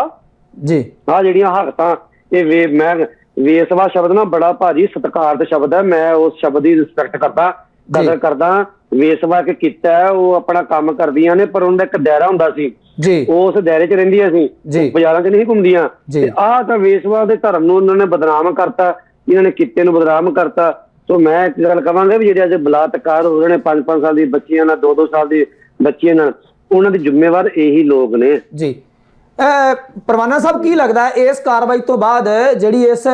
ਜੀ। ਆ ਜਿਹੜੀਆਂ ਹਰਕਤਾਂ ਇਹ ਵੇ ਮੈਂ ਵੇਸਵਾ ਸ਼ਬਦ ਨਾ ਬੜਾ ਭਾਜੀ ਸਤਿਕਾਰਤ ਸ਼ਬਦ ਹੈ। ਮੈਂ ਉਸ ਸ਼ਬਦ ਦੀ ਰਿਸਪੈਕਟ ਕਰਦਾ ਕਦਰ ਕਰਦਾ। ਵੇਸਵਾ ਇੱਕ ਕੀਤਾ ਉਹ ਆਪਣਾ ਕੰਮ ਕਰਦੀਆਂ ਨੇ ਪਰ ਉਹਨਾਂ ਦਾ ਇੱਕ ਦਾਇਰਾ ਹੁੰਦਾ ਸੀ। ਜੀ। ਉਸ ਦਾਇਰੇ 'ਚ ਰਹਿੰਦੀਆਂ ਸੀ। ਬਾਜ਼ਾਰਾਂ 'ਚ ਨਹੀਂ ਘੁੰਮਦੀਆਂ। ਤੇ ਆਹ ਤਾਂ ਵੇਸਵਾ ਦੇ ਧਰਮ ਨੂੰ ਉਹਨਾਂ ਨੇ ਬਦਨਾਮ ਕਰਤਾ। ਇਹਨਾਂ ਨੇ ਕਿੱਤੇ ਨੂੰ ਬਦਨਾਮ ਕਰਤਾ। ਸੋ ਮੈਂ ਇੱਕ ਗੱਲ ਕਵਾਂਗਾ ਵੀ ਜਿਹੜੇ ਅੱਜ ਬਲਾਤਕਾਰ ਹੋ ਰਹੇ ਨੇ 5-5 ਸਾਲ ਦੀ ਬੱਚੀਆਂ ਨਾਲ 2-2 ਸਾਲ ਦੀ ਬੱਚੀਆਂ ਨਾਲ ਉਹਨਾਂ ਦੇ ਜ਼ਿੰਮੇਵਾਰ ਇਹੀ ਲੋਕ ਨੇ। ਜੀ। ਪਰਵਾਨਾ ਸਾਹਿਬ ਕੀ ਲੱਗਦਾ ਹੈ ਇਸ ਕਾਰਵਾਈ ਤੋਂ ਬਾਅਦ ਜਿਹੜੀ ਇਸ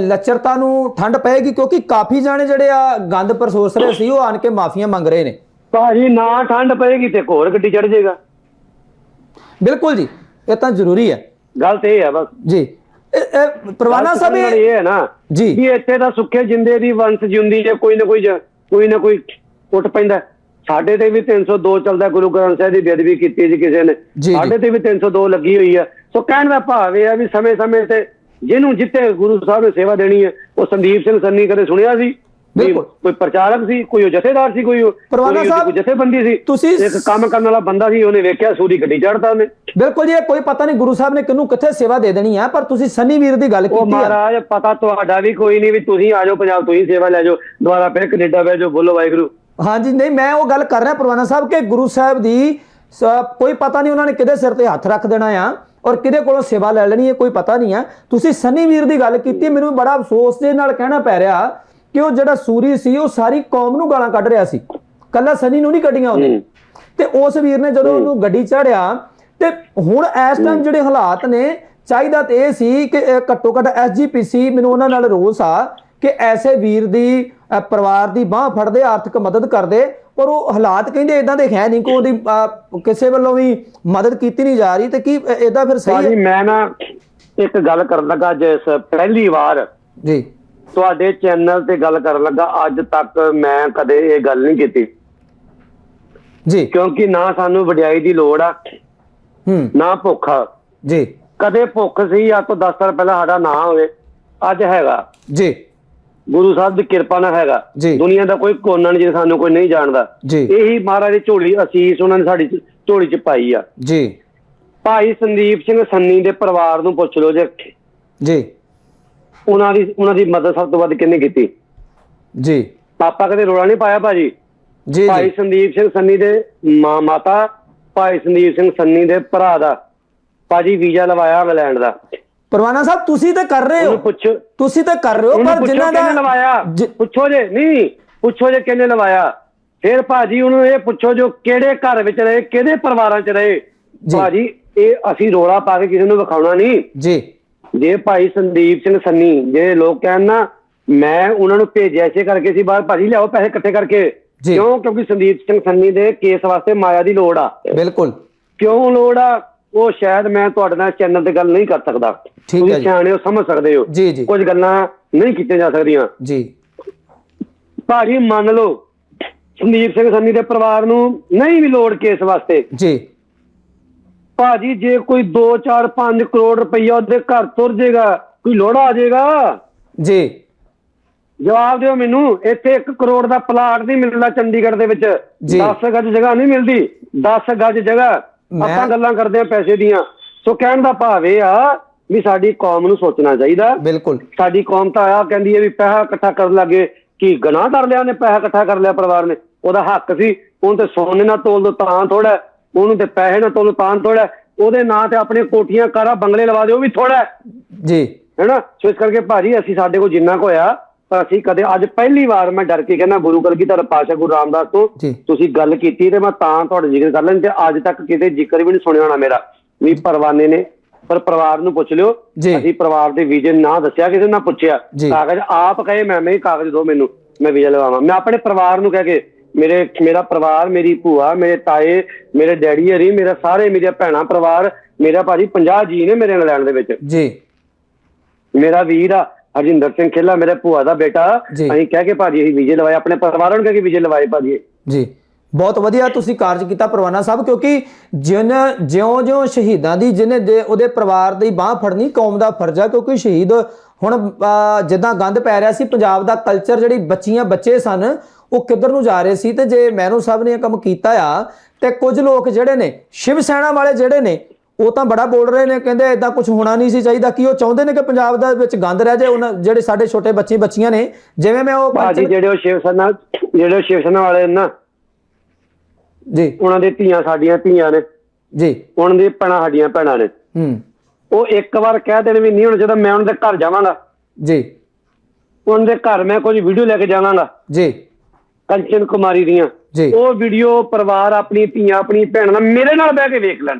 ਲੱਚਰਤਾ ਨੂੰ ਠੰਡ ਪਏਗੀ? ਕਿਉਂਕਿ ਕਾਫੀ ਜਾਣੇ ਜਿਹੜੇ ਆ ਗੰਦ ਪਰਸੋਸ ਰਹੇ ਸੀ ਉਹ ਆਣ ਕੇ ਮਾਫੀਆਂ ਮੰਗ ਰਹੇ ਨੇ। ਭਾਜੀ ਨਾ ਠੰਡ ਪਏਗੀ ਤੇ ਹੋਰ ਗੱਡੀ ਚੜ ਜਾਏਗਾ ਬਿਲਕੁਲ ਜੀ ਇਹ ਤਾਂ ਜ਼ਰੂਰੀ ਹੈ। ਗੱਲ ਤੇ ਇਹ ਹੈ ਬਸ। ਜੀ। ਪਰਵਾਨਾ ਸਾਹਿਬ ਇਹ ਹੈ ਨਾ ਜੀ। ਵੀ ਇੱਥੇ ਤਾਂ ਸੁੱਖੇ ਜਿੰਦੇ ਦੀ ਵੰਸ਼ ਜਿਉਂਦੀ ਜੇ ਕੋਈ ਨਾ ਕੋਈ ਕੋਈ ਨਾ ਕੋਈ ਉੱਠ ਪੈਂਦਾ। ਸਾਡੇ ਤੇ ਵੀ 302 ਚੱਲਦਾ ਗੁਰੂ ਗ੍ਰੰਥ ਸਾਹਿਬ ਦੀ ਬੇਅਦਬੀ ਕੀਤੀ ਜੀ ਕਿਸੇ ਨੇ। ਸਾਡੇ ਤੇ ਵੀ 302 ਲੱਗੀ ਹੋਈ ਹੈ ਸੋ ਕਹਿਣ ਦਾ ਭਾਵ ਇਹ ਹੈ ਵੀ ਸਮੇਂ-ਸਮੇਂ ਤੇ ਜਿਹਨੂੰ ਜਿੱਤੇ ਗੁਰੂ ਸਾਹਿਬ ਨੇ ਸੇਵਾ ਦੇਣੀ ਹੈ ਉਹ ਸੰਦੀਪ ਸਿੰਘ ਸੰਨੀ ਕਦੇ ਸੁਣਿਆ ਸੀ? ਬਿਲਕੁਲ। ਕੋਈ ਪ੍ਰਚਾਰਕ ਸੀ ਕੋਈ ਉਹ ਜਥੇਦਾਰ ਸੀ ਕੋਈ ਉਹ- ਪਰਵਾਨਾ ਸਾਹਿਬ, ਕੋਈ ਜਥੇਬੰਦੀ ਸੀ ਤੁਸੀਂ ਇੱਕ ਕੰਮ ਕਰਨ ਵਾਲਾ ਬੰਦਾ ਸੀ ਉਹਨੇ ਵੇਖਿਆ ਸੂਰੀ ਗੱਡੀ ਚੜਦਾ ਉਹਨੇ। ਬਿਲਕੁਲ ਜੀ ਇਹ ਕੋਈ ਪਤਾ ਨਹੀਂ ਗੁਰੂ ਸਾਹਿਬ ਨੇ ਕਿਹਨੂੰ ਕਿੱਥੇ ਸੇਵਾ ਦੇ ਦੇਣੀ ਹੈ ਪਰ ਤੁਸੀਂ ਸਨੀ ਵੀਰ ਦੀ ਗੱਲ ਉਹ ਕੀਤੀ ਹੈ ਮਹਾਰਾਜ ਪਤਾ ਤੁਹਾਡਾ ਵੀ ਕੋਈ ਨਹੀਂ ਵੀ ਤੁਸੀਂ ਆ ਜਾਓ ਪੰਜਾਬ ਤੁਸੀਂ ਸੇਵਾ ਲੈ ਜਾਓ ਦੁਬਾਰਾ ਫਿਰ ਕੈਨੇਡਾ ਬਹਿ ਜਾਓ ਬੋਲੋ ਵਾਹਿਗੁਰੂ। ਹਾਂਜੀ ਨਹੀਂ ਮੈਂ ਉਹ ਗੱਲ ਕਰ ਰਿਹਾ ਪਰਵਾਨਾ ਸਾਹਿਬ ਕਿ ਗੁਰੂ ਸਾਹਿਬ ਦੀ ਕੋਈ ਪਤਾ ਨਹੀਂ ਉਹਨਾਂ ਨੇ ਕਿਹਦੇ ਸਿਰ ਤੇ ਹੱਥ ਰੱਖ ਦੇਣਾ ਆ ਔਰ ਕਿਹਦੇ ਕੋਲੋਂ ਸੇਵਾ ਲੈ ਲੈਣੀ ਹੈ ਕੋਈ ਪਤਾ ਨਹੀਂ ਆ। ਤੁਸੀਂ ਸਨੀ ਵੀਰ ਦੀ ਗੱਲ ਕੀਤੀ ਮੈਨੂੰ ਬੜਾ ਅਫਸੋਸ ਦੇ ਨਾਲ ਕਹਿਣਾ ਪੈ ਰਿਹਾ ਕਿ ਉਹ ਜਿਹੜਾ ਸੂਰੀ ਸੀ ਉਹ ਸਾਰੀ ਕੌਮ ਨੂੰ ਗਾਲਾਂ ਕੱਢ ਰਿਹਾ ਸੀ। ਕੱਲਾ ਸਨੀ ਨੂੰ ਨਹੀਂ ਕੱਢੀਆਂ ਉਹਨੇ। ਤੇ ਉਸ ਵੀਰ ਨੇ ਜਦੋਂ ਉਹਨੂੰ ਗੱਡੀ ਚੜਿਆ ਤੇ ਹੁਣ ਇਸ ਟਾਈਮ ਜਿਹੜੇ ਹਾਲਾਤ ਨੇ ਚਾਹੀਦਾ ਤੇ ਇਹ ਸੀ ਕਿ ਘੱਟੋ ਘੱਟ ਐਸਜੀਪੀਸੀ ਮੈਨੂੰ ਉਹਨਾਂ ਨਾਲ ਰੋਸ ਆ ਕਿ ਐਸੇ ਵੀਰ ਦੀ ਪਰਿਵਾਰ ਦੀ ਬਾਹ ਫੜਦੇ ਆਰਥਿਕ ਮਦਦ ਕਰਦੇ ਪਰ ਉਹ ਹਾਲਾਤ ਕਹਿੰਦੇ ਇਦਾਂ ਦੇ ਹੈ ਨਹੀਂ ਕਿ ਉਹਦੀ ਕਿਸੇ ਵੱਲੋਂ ਵੀ ਮਦਦ ਕੀਤੀ ਨਹੀਂ ਜਾ ਰਹੀ ਤੇ ਕੀ ਇਦਾਂ ਫਿਰ ਸਹੀ ਹੈ? ਮੈਂ ਨਾ ਇੱਕ ਗੱਲ ਕਰਨ ਲੱਗਾ ਅੱਜ ਇਸ ਪਹਿਲੀ ਵਾਰ ਜੀ। ਤੁਹਾਡੇ ਚੈਨਲ ਤੇ ਗੱਲ ਕਰਨ ਲੱਗਾ ਅੱਜ ਤੱਕ ਮੈਂ ਕਦੇ ਇਹ ਗੱਲ ਨਹੀਂ ਕੀਤੀ। ਜੀ। ਕਿਉਂਕਿ ਨਾ ਸਾਨੂੰ ਵਡਿਆਈ ਦੀ ਲੋੜ ਆ ਹੂੰ। ਨਾ ਭੁੱਖ। ਜੀ। ਕਦੇ ਭੁੱਖ ਸੀ ਅੱਜ ਤੋਂ 10 ਸਾਲ ਪਹਿਲਾਂ ਸਾਡਾ ਨਾਂ ਹੋਵੇ ਅੱਜ ਹੈਗਾ। ਜੀ। ਗੁਰੂ ਸਾਹਿਬ ਦੀ ਕਿਰਪਾ ਨਾਲ ਹੈਗਾ। ਦੁਨੀਆ ਦਾ ਕੋਈ ਕੋਨਾ ਨਹੀਂ ਜੇ ਸਾਨੂੰ ਕੋਈ ਨਹੀਂ ਜਾਣਦਾ। ਇਹੀ ਮਹਾਰਾਜ ਦੀ ਝੋਲੀ ਅਸੀਸ ਉਹਨਾਂ ਨੇ ਸਾਡੀ ਝੋਲੀ 'ਚ ਪਾਈ ਆ। ਜੀ। ਭਾਈ ਸੰਦੀਪ ਸਿੰਘ ਸੰਨੀ ਦੇ ਪਰਿਵਾਰ ਨੂੰ ਪੁੱਛ ਲਓ ਜੇ। ਜੀ। ਉਹਨਾਂ ਦੀ ਉਹਨਾਂ ਦੀ ਮਦਦ ਸਭ ਤੋਂ ਵੱਧ ਕਿੰਨੇ ਕੀਤੀ? ਜੀ। ਪਾਪਾ ਕਦੇ ਰੋਲਾ ਨਹੀਂ ਪਾਇਆ ਭਾਜੀ? ਜੀ ਭਾਈ ਸੰਦੀਪ ਸਿੰਘ ਸੰਨੀ ਦੇ ਮਾਂ ਮਾਤਾ ਭਾਈ ਸੰਦੀਪ ਸਿੰਘ ਸੰਨੀ ਦੇ ਭਰਾ ਦਾ। ਭਾਜੀ ਵੀਜ਼ਾ ਲਵਾਇਆ ਇੰਗਲੈਂਡ ਦਾ। ਪਰਵਾਨਾ ਸਾਹਿਬ ਤੁਸੀਂ ਤਾਂ ਕਰ ਰਹੇ ਹੋ। ਪੁੱਛ। ਤੁਸੀਂ ਤਾਂ ਕਰ ਰਹੇ ਹੋ ਪਰ ਜਿਨ੍ਹਾਂ ਦਾ ਲਵਾਇਆ? ਜਿ- ਪੁੱਛੋ ਜੇ ਨਹੀਂ ਪੁੱਛੋ ਜੇ ਕਿਹਨੇ ਲਵਾਇਆ। ਫਿਰ ਭਾਜੀ ਉਹਨੂੰ ਇਹ ਪੁੱਛੋ ਜੋ ਕਿਹੜੇ ਘਰ ਵਿੱਚ ਰਹੇ ਕਿਹੜੇ ਪਰਿਵਾਰਾਂ 'ਚ ਰਹੇ। ਭਾਜੀ ਇਹ ਅਸੀਂ ਰੋਲਾ ਪਾ ਕੇ ਕਿਸੇ ਨੂੰ ਵਿਖਾਉਣਾ ਨਹੀਂ। ਜੀ। ਜੇ ਭਾਈ ਸੰਦੀਪ ਸਿੰਘ ਸੰਨੀ ਜੇ ਲੋਕ ਕਹਿਣ ਨਾ ਮੈਂ ਉਹਨਾਂ ਨੂੰ ਭੇਜਿਆ ਇਸੇ ਕਰਕੇ ਸੀ ਬਾਹਰ ਭਾਜੀ ਲਿਆਓ ਪੈਸੇ ਇਕੱਠੇ ਕਰਕੇ। ਕਿਉਂ? ਕਿਉਂਕਿ ਸੰਦੀਪ ਸਿੰਘ ਸੰਨੀ ਦੇ ਕੇਸ ਵਾਸਤੇ ਮਾਇਆ ਦੀ ਲੋੜ ਆ। ਬਿਲਕੁਲ। ਕਿਉਂ ਲੋੜ ਆ? ਉਹ ਸ਼ਾਇਦ ਮੈਂ ਤੁਹਾਡੇ ਨਾਲ ਚੈਨਲ ਤੇ ਗੱਲ ਨਹੀਂ ਕਰ ਸਕਦਾ। ਤੁਸੀਂ। ਸਿਆਣੇ ਹੋ ਸਮਝ ਸਕਦੇ ਹੋ। ਕੁਝ ਗੱਲਾਂ ਨਹੀਂ ਕੀਤੀਆਂ ਜਾ ਸਕਦੀਆਂ। ਜੀ। ਭਾਜੀ ਮੰਨ ਲਓ ਸੰਦੀਪ ਸਿੰਘ ਸੰਨੀ ਦੇ ਪਰਿਵਾਰ ਨੂੰ ਨਹੀਂ ਵੀ ਲੋੜ ਕੇਸ ਵਾਸਤੇ। ਜੀ। ਭਾਜੀ ਜੇ ਕੋਈ 2 4 5 ਕਰੋੜ ਰੁਪਈਆ ਉਹਦੇ ਘਰ ਤੁਰ ਜਾਏਗਾ ਕੋਈ ਲੋੜਾ ਆ ਜਾਏਗਾ ਜੀ। ਜਵਾਬ ਦਿਓ ਮੈਨੂੰ ਇੱਥੇ 1 ਕਰੋੜ ਦਾ ਪਲਾਟ ਨਹੀਂ ਮਿਲਦਾ ਚੰਡੀਗੜ੍ਹ ਦੇ ਵਿੱਚ। ਜੀ। 10 ਗੱਜ ਜਗ੍ਹਾ ਨਹੀਂ ਮਿਲਦੀ। 10 ਗੱਜ ਜਗ੍ਹਾ। ਆਪਾਂ ਗੱਲਾਂ ਕਰਦੇ ਆ ਪੈਸੇ ਦੀਆਂ। ਸੋ ਕਹਿਣ ਦਾ ਭਾਵ ਇਹ ਆ ਵੀ ਸਾਡੀ ਕੌਮ ਨੂੰ ਸੋਚਣਾ ਚਾਹੀਦਾ। ਬਿਲਕੁਲ। ਸਾਡੀ ਕੌਮ ਤਾਂ ਆ ਕਹਿੰਦੀ ਹੈ ਵੀ ਪੈਸਾ ਇਕੱਠਾ ਕਰਨ ਲੱਗੇ। ਕੀ ਗਨਾਹ ਕਰ ਲਿਆ ਨੇ ਪੈਸਾ ਇਕੱਠਾ ਕਰ ਲਿਆ ਪਰਿਵਾਰ ਨੇ। ਉਹਦਾ ਹੱਕ ਸੀ। ਉਹਨੂੰ ਤੇ ਸੋਨੇ ਨਾਲ ਤੋਲ ਦੋ ਤਾਂ ਥੋੜਾ ਉਹਨੂੰ ਤੇ ਪੈਸੇ ਨਾਲ ਤੋਲ ਤਾਂ ਥੋੜਾ ਉਹਦੇ ਨਾਂ ਤੇ ਆਪਣੇ ਕੋਠੀਆਂ ਕਾਰਾਂ ਬੰਗਲੇ ਲਵਾ ਦਿਓ ਵੀ ਥੋੜਾ ਜੀ। ਹੈਨਾ? ਸੋ ਇਸ ਕਰਕੇ ਭਾਜੀ ਅਸੀਂ ਸਾਡੇ ਕੋਲ ਜਿੰਨਾ ਕੁ ਹੋਇਆ ਪਰ ਅਸੀਂ ਕਦੇ ਅੱਜ ਪਹਿਲੀ ਵਾਰ ਮੈਂ ਡਰ ਕੇ ਕਹਿੰਦਾ ਗੁਰੂ ਕਲਗੀ ਧਰ ਪਾਸ਼ਾ ਗੁਰੂ ਰਾਮਦਾਸ ਤੋਂ ਤੁਸੀਂ ਗੱਲ ਕੀਤੀ ਤੇ ਮੈਂ ਤਾਂ ਤੁਹਾਡੇ ਜ਼ਿਕਰ ਕਰ ਲੈਣ ਤੇ ਅੱਜ ਤੱਕ ਕਿਤੇ ਜ਼ਿਕਰ ਵੀ ਨਹੀਂ ਸੁਣਿਆ ਹੋਣਾ ਮੇਰਾ। ਵੀ ਪਰਵਾਨੇ ਨੇ ਪਰ ਪਰਿਵਾਰ ਨੂੰ ਪੁੱਛ ਲਿਓ। ਅਸੀਂ ਪਰਿਵਾਰ ਦੇ ਵੀਜ਼ੇ ਨਾ ਦੱਸਿਆ ਕਿਸੇ ਨੂੰ ਨਾ ਪੁੱਛਿਆ। ਕਾਗਜ਼ ਆਪ ਕਹੇ ਮੈਂ ਮੈਂ ਕਾਗਜ਼ ਦਿਓ ਮੈਨੂੰ ਮੈਂ ਵੀਜ਼ਾ ਲਵਾਵਾਂ। ਮੈਂ ਆਪਣੇ ਪਰਿਵਾਰ ਨੂੰ ਕਹਿ ਕੇ ਮੇਰੇ ਮੇਰਾ ਪਰਿਵਾਰ ਮੇਰੀ ਭੂਆ ਮੇਰੇ ਤਾਏ ਮੇਰੇ ਡੈਡੀ ਹਰੀ ਮੇਰਾ ਸਾਰੇ ਮੇਰੀਆਂ ਭੈਣਾਂ ਪਰਿਵਾਰ ਮੇਰਾ ਭਾਜੀ 50 ਜੀ ਨੇ ਮੇਰੇ ਇੰਗਲੈਂਡ ਦੇ ਵਿੱਚ। ਜੀ। ਮੇਰਾ ਵੀਰ ਆ ਹਰਜਿੰਦਰ ਸਿੰਘ ਖੇਲਾ ਮੇਰੇ ਭੂਆ ਦਾ ਬੇਟਾ। ਅਸੀਂ ਕਹਿ ਕੇ ਭਾਜੀ ਅਸੀਂ ਵੀਜ਼ੇ ਲਵਾਏ ਆਪਣੇ ਪਰਿਵਾਰਾਂ ਨੂੰ ਕਹਿ ਕੇ ਵੀਜ਼ੇ ਲਵਾਏ ਭਾਜੀ। ਜੀ। ਬਹੁਤ ਵਧੀਆ ਤੁਸੀਂ ਕਾਰਜ ਕੀਤਾ ਪਰਵਾਨਾ ਸਾਹਿਬ ਕਿਉਂਕਿ ਜਿਨ ਜਿਉਂ-ਜਿਉਂ ਸ਼ਹੀਦਾਂ ਦੀ ਜਿਹਨੇ ਉਹਦੇ ਪਰਿਵਾਰ ਦੀ ਬਾਹ ਫੜਨੀ ਕੌਮ ਦਾ ਫਰਜ਼ ਆ ਕਿਉਂਕਿ ਸ਼ਹੀਦ ਹੁਣ ਜਿੱਦਾਂ ਗੰਦ ਪੈ ਰਿਹਾ ਸੀ ਪੰਜਾਬ ਦਾ ਕਲਚਰ ਜਿਹੜੀ ਬੱਚੀਆਂ ਬੱਚੇ ਸਨ ਉਹ ਕਿੱਧਰ ਨੂੰ ਜਾ ਰਹੇ ਸੀ ਤੇ ਜੇ ਮੈਨੂ ਸਾਹਿਬ ਨੇ ਇਹ ਕੰਮ ਕੀਤਾ ਆ ਤੇ ਕੁਝ ਲੋਕ ਜਿਹੜੇ ਨੇ ਸ਼ਿਵ ਸੈਨਾ ਵਾਲੇ ਜਿਹੜੇ ਨੇ ਉਹ ਤਾਂ ਬੜਾ ਬੋਲ ਰਹੇ ਨੇ ਕਹਿੰਦੇ ਇਦਾਂ ਕੁਝ ਹੋਣਾ ਨਹੀਂ ਸੀ ਚਾਹੀਦਾ। ਕਿ ਉਹ ਚਾਹੁੰਦੇ ਨੇ ਕਿ ਪੰਜਾਬ ਦਾ ਵਿੱਚ ਗੰਦ ਰਹਿ ਜਾਏ ਉਹਨਾਂ ਜਿਹੜੇ ਸਾਡੇ ਛੋਟੇ ਬੱਚੇ ਬੱਚੀਆਂ ਨੇ ਜਿਵੇਂ ਮੈਂ ਉਹ ਭਾਜੀ ਜਿਹੜੇ ਉਹ ਸ਼ਿਵ ਸੈਨਾ ਜਿਹੜੇ ਸ਼ਿਵ ਸੈਨਾ ਵਾਲੇ ਨੇ ਨਾ ਜੀ। ਉਹਨਾਂ ਦੇ ਧੀਆਂ ਸਾਡੀਆਂ ਧੀਆਂ ਨੇ। ਜੀ। ਉਹਨਾਂ ਦੀ ਭੈਣਾਂ ਸਾਡੀਆਂ ਭੈਣਾਂ ਨੇ। ਹੂੰ। ਉਹ ਇੱਕ ਵਾਰ ਕਹਿ ਦੇਣ ਵੀ ਨਹੀਂ ਹੁਣ ਜਦੋਂ ਮੈਂ ਉਹਨਾਂ ਦੇ ਘਰ ਜਾਵਾਂਗਾ ਜੀ। ਉਹਨਾਂ ਦੇ ਘਰ ਮੈਂ ਕੁਝ ਵੀਡੀਓ ਲੈ ਕੇ ਜਾਵਾਂਗਾ। ਜੀ। ਕੰਚਨ ਕੁਮਾਰੀ ਦੀਆਂ। ਜੀ। ਉਹ ਵੀਡੀਓ ਪਰਿਵਾਰ ਆਪਣੀ ਧੀਆਂ ਆਪਣੀ ਭੈਣਾਂ ਨਾਲ ਮੇਰੇ ਨਾਲ ਬਹਿ ਕੇ ਵੇਖ ਲੈਣ।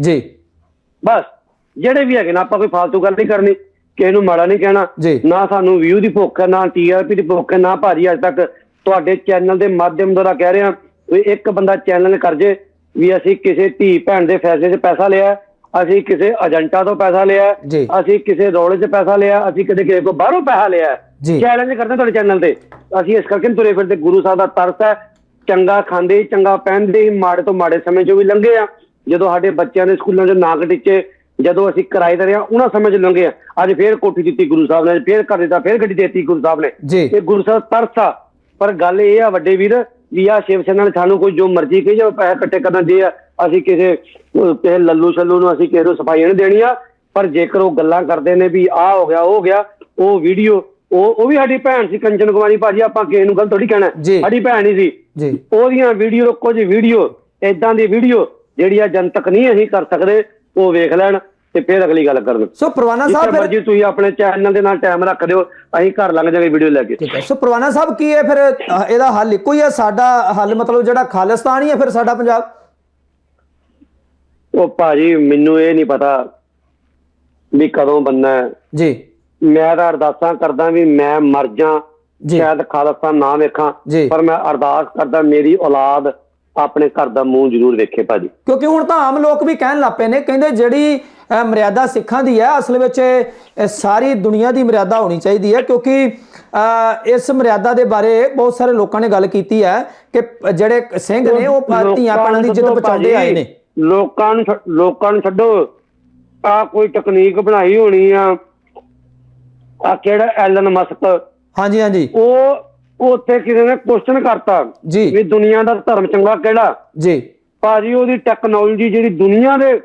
ਜੀ। ਬਸ ਜਿਹੜੇ ਵੀ ਹੈਗੇ ਨਾ ਆਪਾਂ ਕੋਈ ਫालतू ਗੱਲ ਨਹੀਂ ਕਰਨੀ। ਕਿਸੇ ਨੂੰ ਮਾੜਾ ਨਹੀਂ ਕਹਿਣਾ। ਨਾ ਸਾਨੂੰ ਵਿਊ ਦੀ ਭੁੱਖ ਹੈ ਨਾ ਟੀਆਰਪੀ ਦੀ ਭੁੱਖ ਹੈ ਨਾ ਭਾਜੀ ਅੱਜ ਤੱਕ ਤੁਹਾਡੇ ਚੈਨਲ ਦੇ ਮਾਧਿਅਮ ਦੁਆਰਾ ਕਹਿ ਰਿਹਾ ਵੀ ਇੱਕ ਬੰਦਾ ਚੈਨਲ ਕਰ ਜੇ ਵੀ ਅਸੀਂ ਕਿਸੇ ਧੀ ਭੈਣ ਦੇ ਫੈਸਲੇ 'ਚ ਪੈਸਾ ਲਿਆ ਅਸੀਂ ਕਿਸੇ ਏਜੰਟਾਂ ਤੋਂ ਪੈਸਾ ਲਿਆ। ਅਸੀਂ ਕਿਸੇ ਰੌਲੇ 'ਚ ਪੈਸਾ ਲਿਆ ਅਸੀਂ ਕਦੇ ਕਿਸੇ ਕੋਲ ਬਾਹਰੋਂ ਪੈਸਾ ਲਿਆ ਜੀ। ਚੈਲੰਜ ਕਰਦੇ ਤੁਹਾਡੇ ਚੈਨਲ ਤੇ। ਅਸੀਂ ਇਸ ਕਰਕੇ ਨੀ ਤੁਰੇ ਫਿਰਦੇ। ਗੁਰੂ ਸਾਹਿਬ ਦਾ ਤਰਸ ਹੈ। ਚੰਗਾ ਖਾਂਦੇ ਚੰਗਾ ਪਹਿਨਦੇ ਮਾੜੇ ਤੋਂ ਮਾੜੇ ਸਮੇਂ 'ਚੋਂ ਵੀ ਲੰਘੇ ਆ। ਜਦੋਂ ਸਾਡੇ ਬੱਚਿਆਂ ਦੇ ਸਕੂਲਾਂ 'ਚ ਨਾਗ ਟਿੱਚੇ ਜਦੋਂ ਅਸੀਂ ਕਿਰਾਏ ਤੇ ਰਿਹਾ ਉਹਨਾਂ ਸਮੇਂ 'ਚ ਲੰਘੇ ਆ। ਅੱਜ ਫੇਰ ਕੋਠੀ ਦਿੱਤੀ ਗੁਰੂ ਸਾਹਿਬ ਨੇ ਫੇਰ ਕਰ ਦਿੱਤਾ ਫੇਰ ਗੱਡੀ ਦੇਤੀ ਗੁਰੂ ਸਾਹਿਬ ਨੇ। ਇਹ ਗੁਰੂ ਸਾਹਿਬ ਤਰਸ ਆ। ਪਰ ਗੱਲ ਇਹ ਆ ਵੱਡੇ ਵੀਰ ਵੀ ਆ ਸ਼ਿਵ ਸੈਨਾ ਨੇ ਸਾਨੂੰ ਕੋਈ ਜੋ ਮਰਜ਼ੀ ਕਹੀ ਜਾਓ ਪੈਸੇ ਇਕੱਠੇ ਕਰਨ ਦੇ ਆ। ਅਸੀਂ ਕਿਸੇ ਕਿਸੇ ਲੱਲੂ ਛੱਲੂ ਨੂੰ ਅਸੀਂ ਕਿਸੇ ਨੂੰ ਸਫ਼ਾਈ ਨਹੀਂ ਦੇਣੀ ਆ ਪਰ ਜੇਕਰ ਉਹ ਗੱਲਾਂ ਕਰਦੇ ਨੇ ਵੀ ਆ ਹੋ ਗਿਆ ਉਹ ਹੋ ਗਿਆ ਉਹ ਵੀਡੀਓ ਉਹ ਉਹ ਵੀ ਸਾਡੀ ਭੈਣ ਸੀ ਕੰਚਨ ਕੁਮਾਰੀ ਭਾਜੀ ਆਪਾਂ ਕਿਸੇ ਨੂੰ ਗਲਤ ਥੋੜੀ ਕਹਿਣਾ। ਜੀ। ਸਾਡੀ ਭੈਣ ਹੀ ਸੀ। ਜੀ। ਉਹਦੀਆਂ ਵੀਡੀਓ ਕੁਝ ਵੀਡੀਓ। ਇਦਾਂ ਦੀ ਵੀਡੀਓ ਜਿਹੜੀ ਆ ਜਨਤਕ ਨਹੀਂ ਅਸੀਂ ਕਰ ਸਕਦੇ ਉਹ ਵੇਖ ਲੈਣ ਤੇ ਫਿਰ ਅਗਲੀ ਗੱਲ ਕਰਨ। ਸੋ ਪ੍ਰਵਾਨਾ ਸਾਹਿਬ ਫਿਰ ਮਰਜ਼ੀ ਤੁਸੀਂ ਆਪਣੇ ਚੈਨਲ ਦੇ ਨਾਲ ਟਾਈਮ ਰੱਖ ਦਿਓ ਅਸੀਂ ਘਰ ਲੰਘ ਜਾਵਾਂਗੇ ਵੀਡੀਓ ਲੈ ਕੇ। ਠੀਕ ਹੈ। ਸੋ ਪ੍ਰਵਾਨਾ ਸਾਹਿਬ ਕੀ ਹੈ ਫਿਰ ਇਹਦਾ ਹੱਲ ਇੱਕੋ ਹੀ ਹੈ? ਸਾਡਾ ਹੱਲ ਮਤਲਬ ਜਿਹੜਾ ਖਾਲਿਸਤਾਨ ਹੀ ਹੈ ਫਿਰ ਸਾਡਾ ਪੰਜਾਬ? ਉਹ ਭਾਜੀ ਮੈਨੂੰ ਇਹ ਨਹੀਂ ਪਤਾ ਵੀ ਕਦੋਂ ਬੰਨਾ ਜੀ। ਮੈਂ ਤਾਂ ਅਰਦਾਸਾਂ ਕਰਦਾ ਵੀ ਮੈਂ ਮਰ ਜਾ ਸ਼ਾਇਦ ਖਾਲਸਾ ਨਾ ਵੇਖਾਂ। ਪਰ ਮੈਂ ਅਰਦਾਸ ਕਰਦਾ ਮੇਰੀ ਔਲਾਦ ਆਪਣੇ ਘਰ ਦਾ ਮੂੰਹ ਜ਼ਰੂਰ ਵੇਖੇ ਭਾਜੀ। ਕਿਉਂਕਿ ਹੁਣ ਤਾਂ ਆਮ ਲੋਕ ਵੀ ਕਹਿਣ ਲੱਪੇ ਨੇ ਕਹਿੰਦੇ ਜਿਹੜੀ ਮਰਿਆਦਾ ਸਿੱਖਾਂ ਦੀ ਹੈ ਅਸਲ ਵਿੱਚ ਸਾਰੀ ਦੁਨੀਆ ਦੀ ਮਰਿਆਦਾ ਹੋਣੀ ਚਾਹੀਦੀ ਹੈ ਕਿਉਂਕਿ ਇਸ ਮਰਿਆਦਾ ਦੇ ਬਾਰੇ ਬਹੁਤ ਸਾਰੇ ਲੋਕਾਂ ਨੇ ਗੱਲ ਕੀਤੀ ਹੈ ਕਿ ਜਿਹੜੇ ਸਿੰਘ ਨੇ ਉਹ ਧੀਆਂ ਭੈਣਾਂ ਦੀ ਜਿੱਦ ਛੱਡੋ ਬਚਾਉਂਦੇ ਆਏ ਨੇ। ਲੋਕਾਂ ਨੂੰ ਲੋਕਾਂ ਨੂੰ ਛੱਡੋ। ਆ ਕੋਈ ਟੈਕਨੀਕ ਬਣਾਈ ਹੋਣੀ ਆ ਆ ਕਿਹੜਾ ਐਲਨ ਮਸਕ ਹਾਂਜੀ ਹਾਂਜੀ। ਉਹ ਉੱਥੇ ਕਿਸੇ ਨੇ ਕੁਐਸਚਨ ਕਰਤਾ ਜੀ। ਵੀ ਦੁਨੀਆ ਦਾ ਧਰਮ ਚੰਗਾ ਕਿਹੜਾ? ਜੀ। ਭਾਜੀ ਉਹਦੀ ਟੈਕਨੋਲੋਜੀ ਜਿਹੜੀ ਦੁਨੀਆ ਦੇ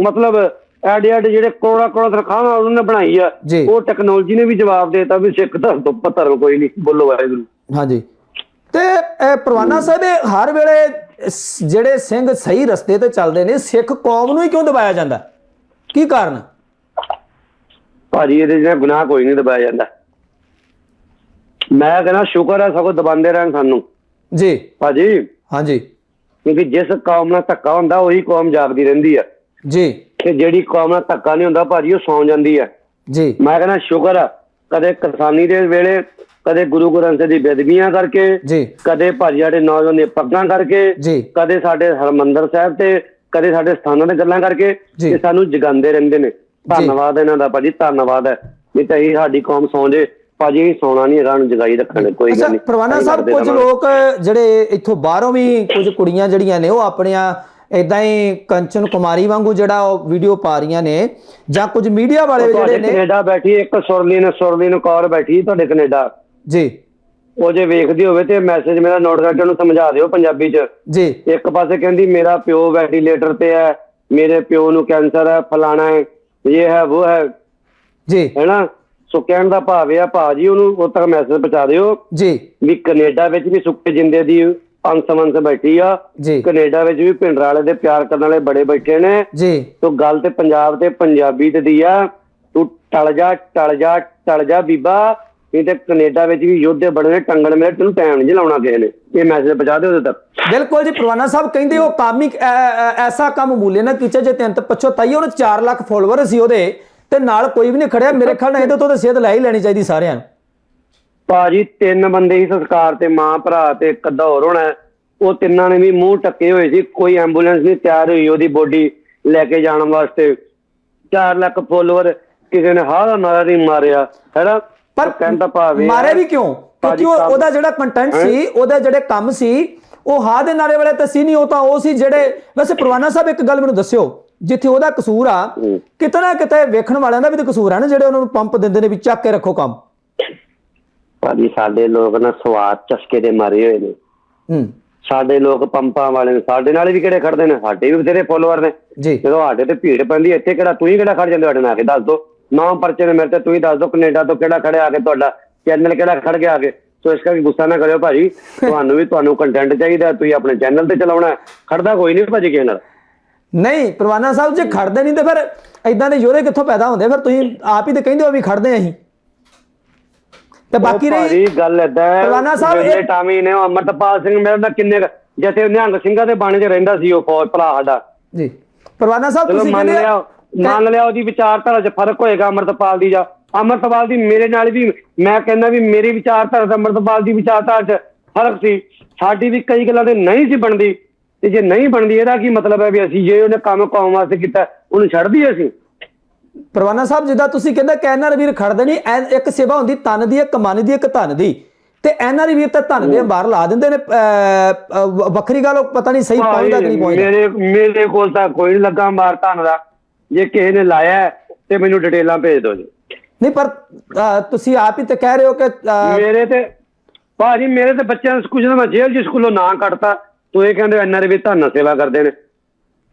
ਮਤਲਬ ਐਡੇ ਐਡੇ ਜਿਹੜੇ ਕਰੋੜਾ ਕਰੋੜਾ ਤਨਖਾਹਾਂ ਉਹਨਾਂ ਨੇ ਬਣਾਈ ਆ ਜੀ। ਉਹ ਟੈਕਨੋਲੋਜੀ ਨੇ ਵੀ ਜਵਾਬ ਦੇਤਾ ਵੀ ਸਿੱਖ ਧਰਮ ਤੋਂ ਉੱਪਰ ਧਰਮ ਕੋਈ ਨਹੀਂ ਬੋਲੋ ਵਾਹਿਗੁਰੂ। ਹਾਂਜੀ। ਤੇ ਇਹ ਪ੍ਰਵਾਨਾ ਸਾਹਿਬ ਇਹ ਹਰ ਵੇਲੇ ਸ- ਜਿਹੜੇ ਸਿੰਘ ਸਹੀ ਰਸਤੇ ਤੇ ਚੱਲਦੇ ਨੇ ਸਿੱਖ ਕੌਮ ਨੂੰ ਹੀ ਕਿਉਂ ਦਬਾਇਆ ਜਾਂਦਾ? ਕੀ ਕਾਰਨ? ਭਾਜੀ ਇਹਦੇ ਜਿਹੜਾ ਗੁਨਾਹ ਕੋਈ ਨਹੀਂ ਦਬਾਇਆ ਜਾਂਦਾ। ਮੈਂ ਕਹਿੰਦਾ ਸ਼ੁਕਰ ਹੈ ਸਗੋਂ ਦਬਾਉਂਦੇ ਰਹਿਣ ਸਾਨੂੰ। ਜੀ। ਭਾਜੀ। ਹਾਂਜੀ। ਕਿਉਂਕਿ ਜਿਸ ਕੌਮ ਨਾਲ ਧੱਕਾ ਹੁੰਦਾ ਉਹੀ ਕੌਮ ਜਾਗਦੀ ਰਹਿੰਦੀ ਆ। ਜੀ। ਤੇ ਜਿਹੜੀ ਕੌਮ ਨਾਲ ਧੱਕਾ ਨਹੀਂ ਹੁੰਦਾ ਭਾਜੀ ਉਹ ਸੌਂ ਜਾਂਦੀ ਆ। ਜੀ। ਮੈਂ ਕਹਿੰਦਾ ਸ਼ੁਕਰ ਆ ਕਦੇ ਕਿਸਾਨੀ ਦੇ ਵੇਲੇ ਕਦੇ ਗੁਰੂ ਗ੍ਰੰਥ ਸਾਹਿਬ ਦੀ ਬੇਦਬੀਆਂ ਕਰਕੇ ਜੀ। ਕਦੇ ਭਾਜੀ ਸਾਡੇ ਨੌਜਵਾਨ ਦੀਆਂ ਪੱਗਾਂ ਕਰਕੇ ਜੀ। ਕਦੇ ਸਾਡੇ ਹਰਮੰਦਰ ਸਾਹਿਬ ਤੇ ਕਦੇ ਸਾਡੇ ਸਥਾਨਾਂ ਤੇ ਗੱਲਾਂ ਕਰਕੇ। ਇਹ ਸਾਨੂੰ ਜਗਾਉਂਦੇ ਰਹਿੰਦੇ ਨੇ। ਧੰਨਵਾਦ ਇਹਨਾਂ ਦਾ ਭਾਜੀ ਧੰਨਵਾਦ ਹੈ। ਨਹੀਂ ਤਾਂ ਇਹ ਸਾਡੀ ਕੌਮ ਸੌਂ ਜੇ ਭਾਜੀ ਇਹ ਸੌਣਾ ਨਹੀਂ ਹੈਗਾ ਨੂੰ ਜਗਾਈ ਰੱਖਣ ਕੋਈ ਗੱਲ ਨਹੀਂ। ਪ੍ਰਵਾਨਾ ਸਾਹਿਬ ਕੁਝ। ਲੋਕ ਜਿਹੜੇ ਇੱਥੋਂ ਬਾਹਰੋਂ ਵੀ ਕੁਝ ਕੁੜੀਆਂ ਜਿਹੜੀਆਂ ਨੇ ਉਹ ਆਪਣੀਆਂ ਇਦਾਂ ਹੀ ਕੰਚਨ ਕੁਮਾਰੀ ਵਾਂਗੂ ਜਿਹੜਾ ਉਹ ਵੀਡੀਓ ਪਾ ਰਹੀਆਂ ਨੇ ਜਾਂ ਕੁਝ ਮੀਡੀਆ ਵਾਲੇ ਜਿਹੜੇ ਨੇ ਕੈਨੇਡਾ ਬੈਠੀ ਇੱਕ ਸੁਰਲੀਨ ਸੁਰਲੀਨ ਕੌਰ ਬੈਠੀ ਤੁਹਾਡੇ ਕੈਨੇਡਾ। ਜੀ। ਉਹ ਜੇ ਵੇਖਦੀ ਹੋਵੇ ਤੇ ਮੈਸੇਜ ਮੇਰਾ ਨੋਟ ਕਰਕੇ ਉਹਨੂੰ ਸਮਝਾ ਦਿਓ ਪੰਜਾਬੀ ਚ। ਜੀ। ਇੱਕ ਪਾਸੇ ਕਹਿੰਦੀ ਮੇਰਾ ਪਿਓ ਵੈਂਟੀਲੇਟਰ ਤੇ ਹੈ ਮੇਰੇ ਪਿਓ ਨੂੰ ਕੈਂਸਰ ਹੈ ਫਲਾਣਾ ਹੈ। ਇਹ ਹੈ ਉਹ ਹੈ। ਜੀ। ਹੈਨਾ ਸੋ ਕਹਿਣ ਦਾ ਭਾਵ ਇਹ ਆ ਭਾਜੀ ਉਹਨੂੰ ਉਹ ਤੱਕ ਮੈਸੇਜ ਪਹੁੰਚਾ ਦਿਓ ਜੀ। ਵੀ ਕੈਨੇਡਾ ਵਿੱਚ ਵੀ ਸੁੱਕੇ ਜਿੰਦੇ ਦੀ ਅੰਸਮਨ ਸੇ ਬੈਠੀ ਆ। ਜੀ। ਕੈਨੇਡਾ ਵਿੱਚ ਵੀ ਪਿੰਡ ਵਾਲੇ ਦੇ ਪਿਆਰ ਕਰਨ ਵਾਲੇ ਬੜੇ ਬੈਠੇ ਨੇ। ਜੀ। ਤੋ ਗੱਲ ਤੇ ਪੰਜਾਬ ਤੇ ਪੰਜਾਬੀ ਤੇ ਦੀ ਆ। ਤੂੰ ਟਲ ਜਾ ਟਲ ਜਾ ਟਲ ਜਾ ਬੀਬਾ। ਇਹ ਤੇ ਕੈਨੇਡਾ ਵਿੱਚ ਵੀ ਯੋਧੇ ਬੜੇ ਨੇ ਟੰਗਣ ਮੇਰੇ ਤੈਨੂੰ ਟਾਈਮ ਨਹੀਂ ਲਾਉਣਾ ਕਿਸੇ ਨੇ। ਇਹ ਮੈਸੇਜ ਪਹੁੰਚਾ ਦਿਓ ਉਹਦੇ ਤੱਕ। ਬਿਲਕੁਲ ਜੀ ਪ੍ਰਵਾਨਾ ਸਾਹਿਬ ਕਹਿੰਦੇ ਉਹ ਕੰਮ ਹੀ ਐ- ਐ- ਐਸਾ ਕੰਮ ਮੂਲੇ ਨਾ ਕੀਚੇ ਜੇ ਤਿੰਨ ਪੱਛੋ ਤਾਈ ਉਹਨੇ 4 ਲੱਖ ਫੋਲੋਅਰ ਸੀ ਉਹਦੇ ਤੇ ਨਾਲ ਕੋਈ ਵੀ ਨਹੀਂ ਖੜਿਆ ਮੇਰੇ ਖਿਆਲ ਨਾਲ ਇਹਦੇ ਤੋਂ ਤਾਂ ਸਿਹਤ ਲੈ ਹੀ ਲੈਣੀ ਚਾਹੀਦੀ ਸਾਰਿਆਂ ਨੂੰ। ਭਾਜੀ ਤਿੰਨ ਬੰਦੇ ਹੀ ਸੰਸਕਾਰ ਤੇ ਮਾਂ ਭਰਾ ਤੇ ਇੱਕ ਅੱਧਾ ਹੋਰ ਹੋਣਾ। ਉਹ ਤਿੰਨਾਂ ਨੇ ਵੀ ਮੂੰਹ ਟੱਕੇ ਹੋਏ ਸੀ ਕੋਈ ਐਂਬੂਲੈਂਸ ਨਹੀਂ ਤਿਆਰ ਹੋਈ ਉਹਦੀ ਬੋਡੀ ਲੈ ਕੇ ਜਾਣ ਵਾਸਤੇ। 4 ਲੱਖ ਫੋਲੋਅਰ ਕਿਸੇ ਨੇ ਹਾਰ ਨਾਰਾ ਨਹੀਂ ਮਾਰਿਆ ਹੈਨਾ ਪਰ ਕਹਿੰਦਾ ਭਾਵੇਂ ਮਾਰੇ ਵੀ ਕਿਉਂ? ਕਿਉਂਕਿ ਉਹਦਾ ਜਿਹੜਾ ਕੰਟੈਂਟ ਸੀ ਉਹਦੇ ਜਿਹੜੇ ਕੰਮ ਸੀ ਉਹ ਹਾ ਦੇ ਨਾਰੇ ਵਾਲੇ ਤਾਂ ਸੀ ਨਹੀਂ ਉਹ ਤਾਂ ਉਹ ਸੀ ਜਿਹੜੇ ਵੈਸੇ ਪ੍ਰਵਾਨਾ ਸਾਹਿਬ ਇੱਕ ਗੱਲ ਮੈਨੂੰ ਦੱਸਿਓ ਜਿੱਥੇ ਉਹਦਾ ਕਸੂਰ ਆ ਹੂੰ। ਕਿਤੇ ਵੇਖਣ ਵਾਲਿਆਂ ਦਾ ਵੀ ਤਾਂ ਕਸੂਰ ਆ ਨਾ ਜਿਹੜੇ ਉਹਨਾਂ ਨੂੰ ਪੰਪ ਦਿੰਦੇ ਨੇ ਵੀ ਚੱਕ ਕੇ ਰੱਖੋ ਕੰਮ। ਭਾਜੀ ਸਾਡੇ ਲੋਕ ਨਾ ਸਵਾਦ ਚਸਕੇ ਦੇ ਮਾਰੇ ਹੋਏ ਨੇ। ਹੂੰ। ਸਾਡੇ ਲੋਕ ਪੰਪਾਂ ਵਾਲੇ ਨੇ ਸਾਡੇ ਨਾਲ ਵੀ ਕਿਹੜੇ ਖੜਦੇ ਨੇ? ਸਾਡੇ ਵੀ ਬਥੇਰੇ ਫੋਲੋਅਰ ਨੇ। ਜੀ। ਜਦੋਂ ਸਾਡੇ ਤੇ ਭੀੜ ਪੈਂਦੀ ਇੱਥੇ ਕਿਹੜਾ ਤੂੰ ਹੀ ਕਿਹੜਾ ਖੜ ਜਾਂਦੇ ਸਾਡੇ ਨਾਲ ਆ ਕੇ? ਦੱਸ ਦੋ। ਨਾਮ ਪਰਚੇ ਨੇ ਮੇਰੇ ਤੇ ਤੂੰ ਹੀ ਦੱਸ ਦੋ ਕੈਨੇਡਾ ਤੋਂ ਕਿਹੜਾ ਖੜਿਆ ਆ ਕੇ ਤੁਹਾਡਾ ਚੈਨਲ ਕਿਹੜਾ ਖੜ ਗਿਆ ਆ ਕੇ। ਸੋ ਇਸ ਕਰਕੇ ਗੁੱਸਾ ਨਾ ਕਰਿਓ ਭਾਜੀ। ਤੁਹਾਨੂੰ ਵੀ ਤੁਹਾਨੂੰ ਕੰਟੈਂਟ ਚਾਹੀਦਾ ਤੁਸੀਂ ਆਪਣੇ ਚੈਨਲ ਤੇ ਚਲਾਉਣਾ। ਖੜਦਾ ਕੋਈ ਨਹੀਂ ਭਾਜੀ ਕਿਸੇ ਨਾਲ। ਨਹੀਂ ਪ੍ਰਵਾਨਾ ਸਾਹਿਬ ਜੇ ਖੜਦੇ ਨਹੀਂ ਤੇ ਫਿਰ ਐਦਾਂ ਦੇ ਯੋਰੇ ਕਿੱਥੋਂ ਪੈਦਾ ਹੁੰਦੇ? ਫਿਰ ਤੁਸੀਂ ਆਪ ਹੀ ਤੇ ਕਹਿੰਦੇ ਹੋ ਵੀ ਖੜਦੇ ਅਸੀਂ। ਤੇ ਬਾਕੀ ਰਹੀ ਭਾਜੀ ਗੱਲ ਹੈ ਪ੍ਰਵਾਨਾ ਸਾਹਿਬ, ਇਹ- ਟਾਮੀ ਨੇ ਅਮਰਤਪਾਲ ਸਿੰਘ ਮੇਰੇ ਨਾਲ ਕਿੰਨੇ ਜਿੱਥੇ ਨਿਹੰਗ ਸਿੰਘਾਂ ਦੇ ਬਾਣੇ 'ਚ ਰਹਿੰਦਾ ਸੀ ਉਹ ਫੌਜ ਭਰਾ ਸਾਡਾ। ਜੀ। ਪ੍ਰਵਾਨਾ ਸਾਹਿਬ ਤੁਸੀਂ ਕਹਿੰਦੇ ਮੰਨ ਲਿਆ ਉਹਦੀ ਵਿਚਾਰਧਾਰਾ 'ਚ ਫ਼ਰਕ ਹੋਏਗਾ ਅਮਰਤਪਾਲ ਦੀ ਜਾਂ ਅਮਰਤਪਾਲ ਦੀ ਮੇਰੇ ਨਾਲ ਵੀ ਮੈਂ ਕਹਿੰਦਾ ਵੀ ਮੇਰੀ ਵਿਚਾਰਧਾਰਾ ਤੇ ਅਮਰਤਪਾਲ ਦੀ ਵਿਚਾਰਧਾਰਾ 'ਚ ਫ਼ਰਕ ਸੀ। ਸਾਡੀ ਵੀ ਕਈ ਗੱਲਾਂ ਤੇ ਨਹੀਂ ਸੀ ਬਣਦੀ। ਤੇ ਜੇ ਨਹੀਂ ਬਣਦੀ ਇਹਦਾ ਕੀ ਮਤਲਬ ਹੈ ਵੀ ਅਸੀਂ ਜੇ ਉਹਨੇ ਕੰਮ ਕੌਮ ਵਾਸਤੇ ਕੀਤਾ ਉਹਨੂੰ ਛੱਡ ਦਈਏ ਅਸੀਂ? ਪ੍ਰਵਾਨਾ ਸਾਹਿਬ ਜਿੱਦਾਂ ਤੁਸੀਂ ਕਹਿੰਦੇ ਕਿ ਐਨਆਰ ਵੀਰ ਖੜਦੇ ਨਹੀਂ ਇੱਕ ਸੇਵਾ ਹੁੰਦੀ ਤਨ ਦੀ ਇੱਕ ਮਨ ਦੀ ਇੱਕ ਧਨ ਦੀ। ਤੇ ਐਨਆਰ ਵੀਰ ਤਾਂ ਧਨ ਦੇ ਬਾਹਰ ਲਾ ਦਿੰਦੇ ਨੇ ਵੱਖਰੀ ਗੱਲ ਉਹ ਪਤਾ ਨਹੀਂ ਸਹੀ ਪਹੁੰਚਦਾ ਕਿ ਨਹੀਂ ਪਹੁੰਚਦਾ? ਮੇਰੇ ਮੇਰੇ ਕੋਲ ਤਾਂ ਕੋਈ ਨਹੀਂ ਲੱਗਾ ਮਾਰ ਧਨ ਦਾ। ਜੇ ਕਿਸੇ ਨੇ ਲਾਇਆ ਤੇ ਮੈਨੂੰ ਡਿਟੇਲਾਂ ਭੇਜ ਦਿਓ ਜੀ ਨਹੀਂ ਪਰ ਤੁਸੀਂ ਆਪ ਹੀ ਤਾਂ ਕਹਿ ਰਹੇ ਹੋ ਕਿ ਮੇਰੇ ਤੇ ਭਾਜੀ ਮੇਰੇ ਤੇ ਬੱਚਿਆਂ ਨੂੰ ਸਕੂਲ ਜਦੋਂ ਮੈਂ ਜੇਲ੍ਹ ਜੀ ਸਕੂਲੋਂ ਨਾਂ ਕੱਟਤਾ ਤੂੰ ਇਹ ਕਹਿੰਦੇ ਐਨਆਰ ਵੀ ਧੰਨ ਸੇਵਾ ਕਰਦੇ ਨੇ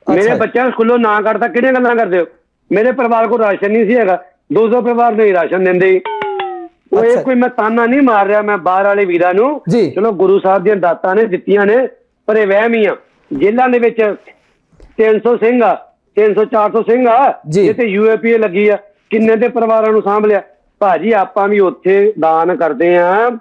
ਮੇਰੇ ਅੱਛਾ। ਬੱਚਿਆਂ ਨੂੰ ਸਕੂਲੋਂ ਨਾਂ ਕੱਟਤਾ ਕਿਹੜੀਆਂ ਗੱਲਾਂ ਕਰਦੇ ਹੋ ਮੇਰੇ ਪਰਿਵਾਰ ਕੋਲ ਰਾਸ਼ਨ ਨਹੀਂ ਸੀ ਹੈਗਾ 200 ਪਰਿਵਾਰ ਨੂੰ ਹੀ ਰਾਸ਼ਨ ਦਿੰਦੇ ਸੀ। ਉਹ ਅੱਛਾ। ਇਹ ਕੋਈ ਮੈਂ ਤਾਨਾ ਨਹੀਂ ਮਾਰ ਰਿਹਾ ਮੈਂ ਬਾਹਰ ਵਾਲੇ ਵੀਰਾਂ ਨੂੰ ਜੀ। ਚਲੋ ਗੁਰੂ ਸਾਹਿਬ ਦੀਆਂ ਦਾਤਾਂ ਨੇ ਦਿੱਤੀਆਂ ਨੇ ਪਰ ਇਹ ਵਹਿਮ ਹੀ ਆ ਜੇਲ੍ਹਾਂ ਦੇ ਵਿੱਚ 300 ਸਿੰਘ ਆ 300 400 ਸਿੰਘ ਆ। ਜੀ। ਜਿੱਥੇ ਯੂਏਪੀਏ ਲੱਗੀ ਆ। ਕਿੰਨੇ ਦੇ ਪਰਿਵਾਰਾਂ ਨੂੰ ਸਾਂਭ ਲਿਆ ਭਾਜੀ ਆਪਾਂ ਵੀ ਉੱਥੇ ਦਾਨ ਕਰਦੇ ਆ।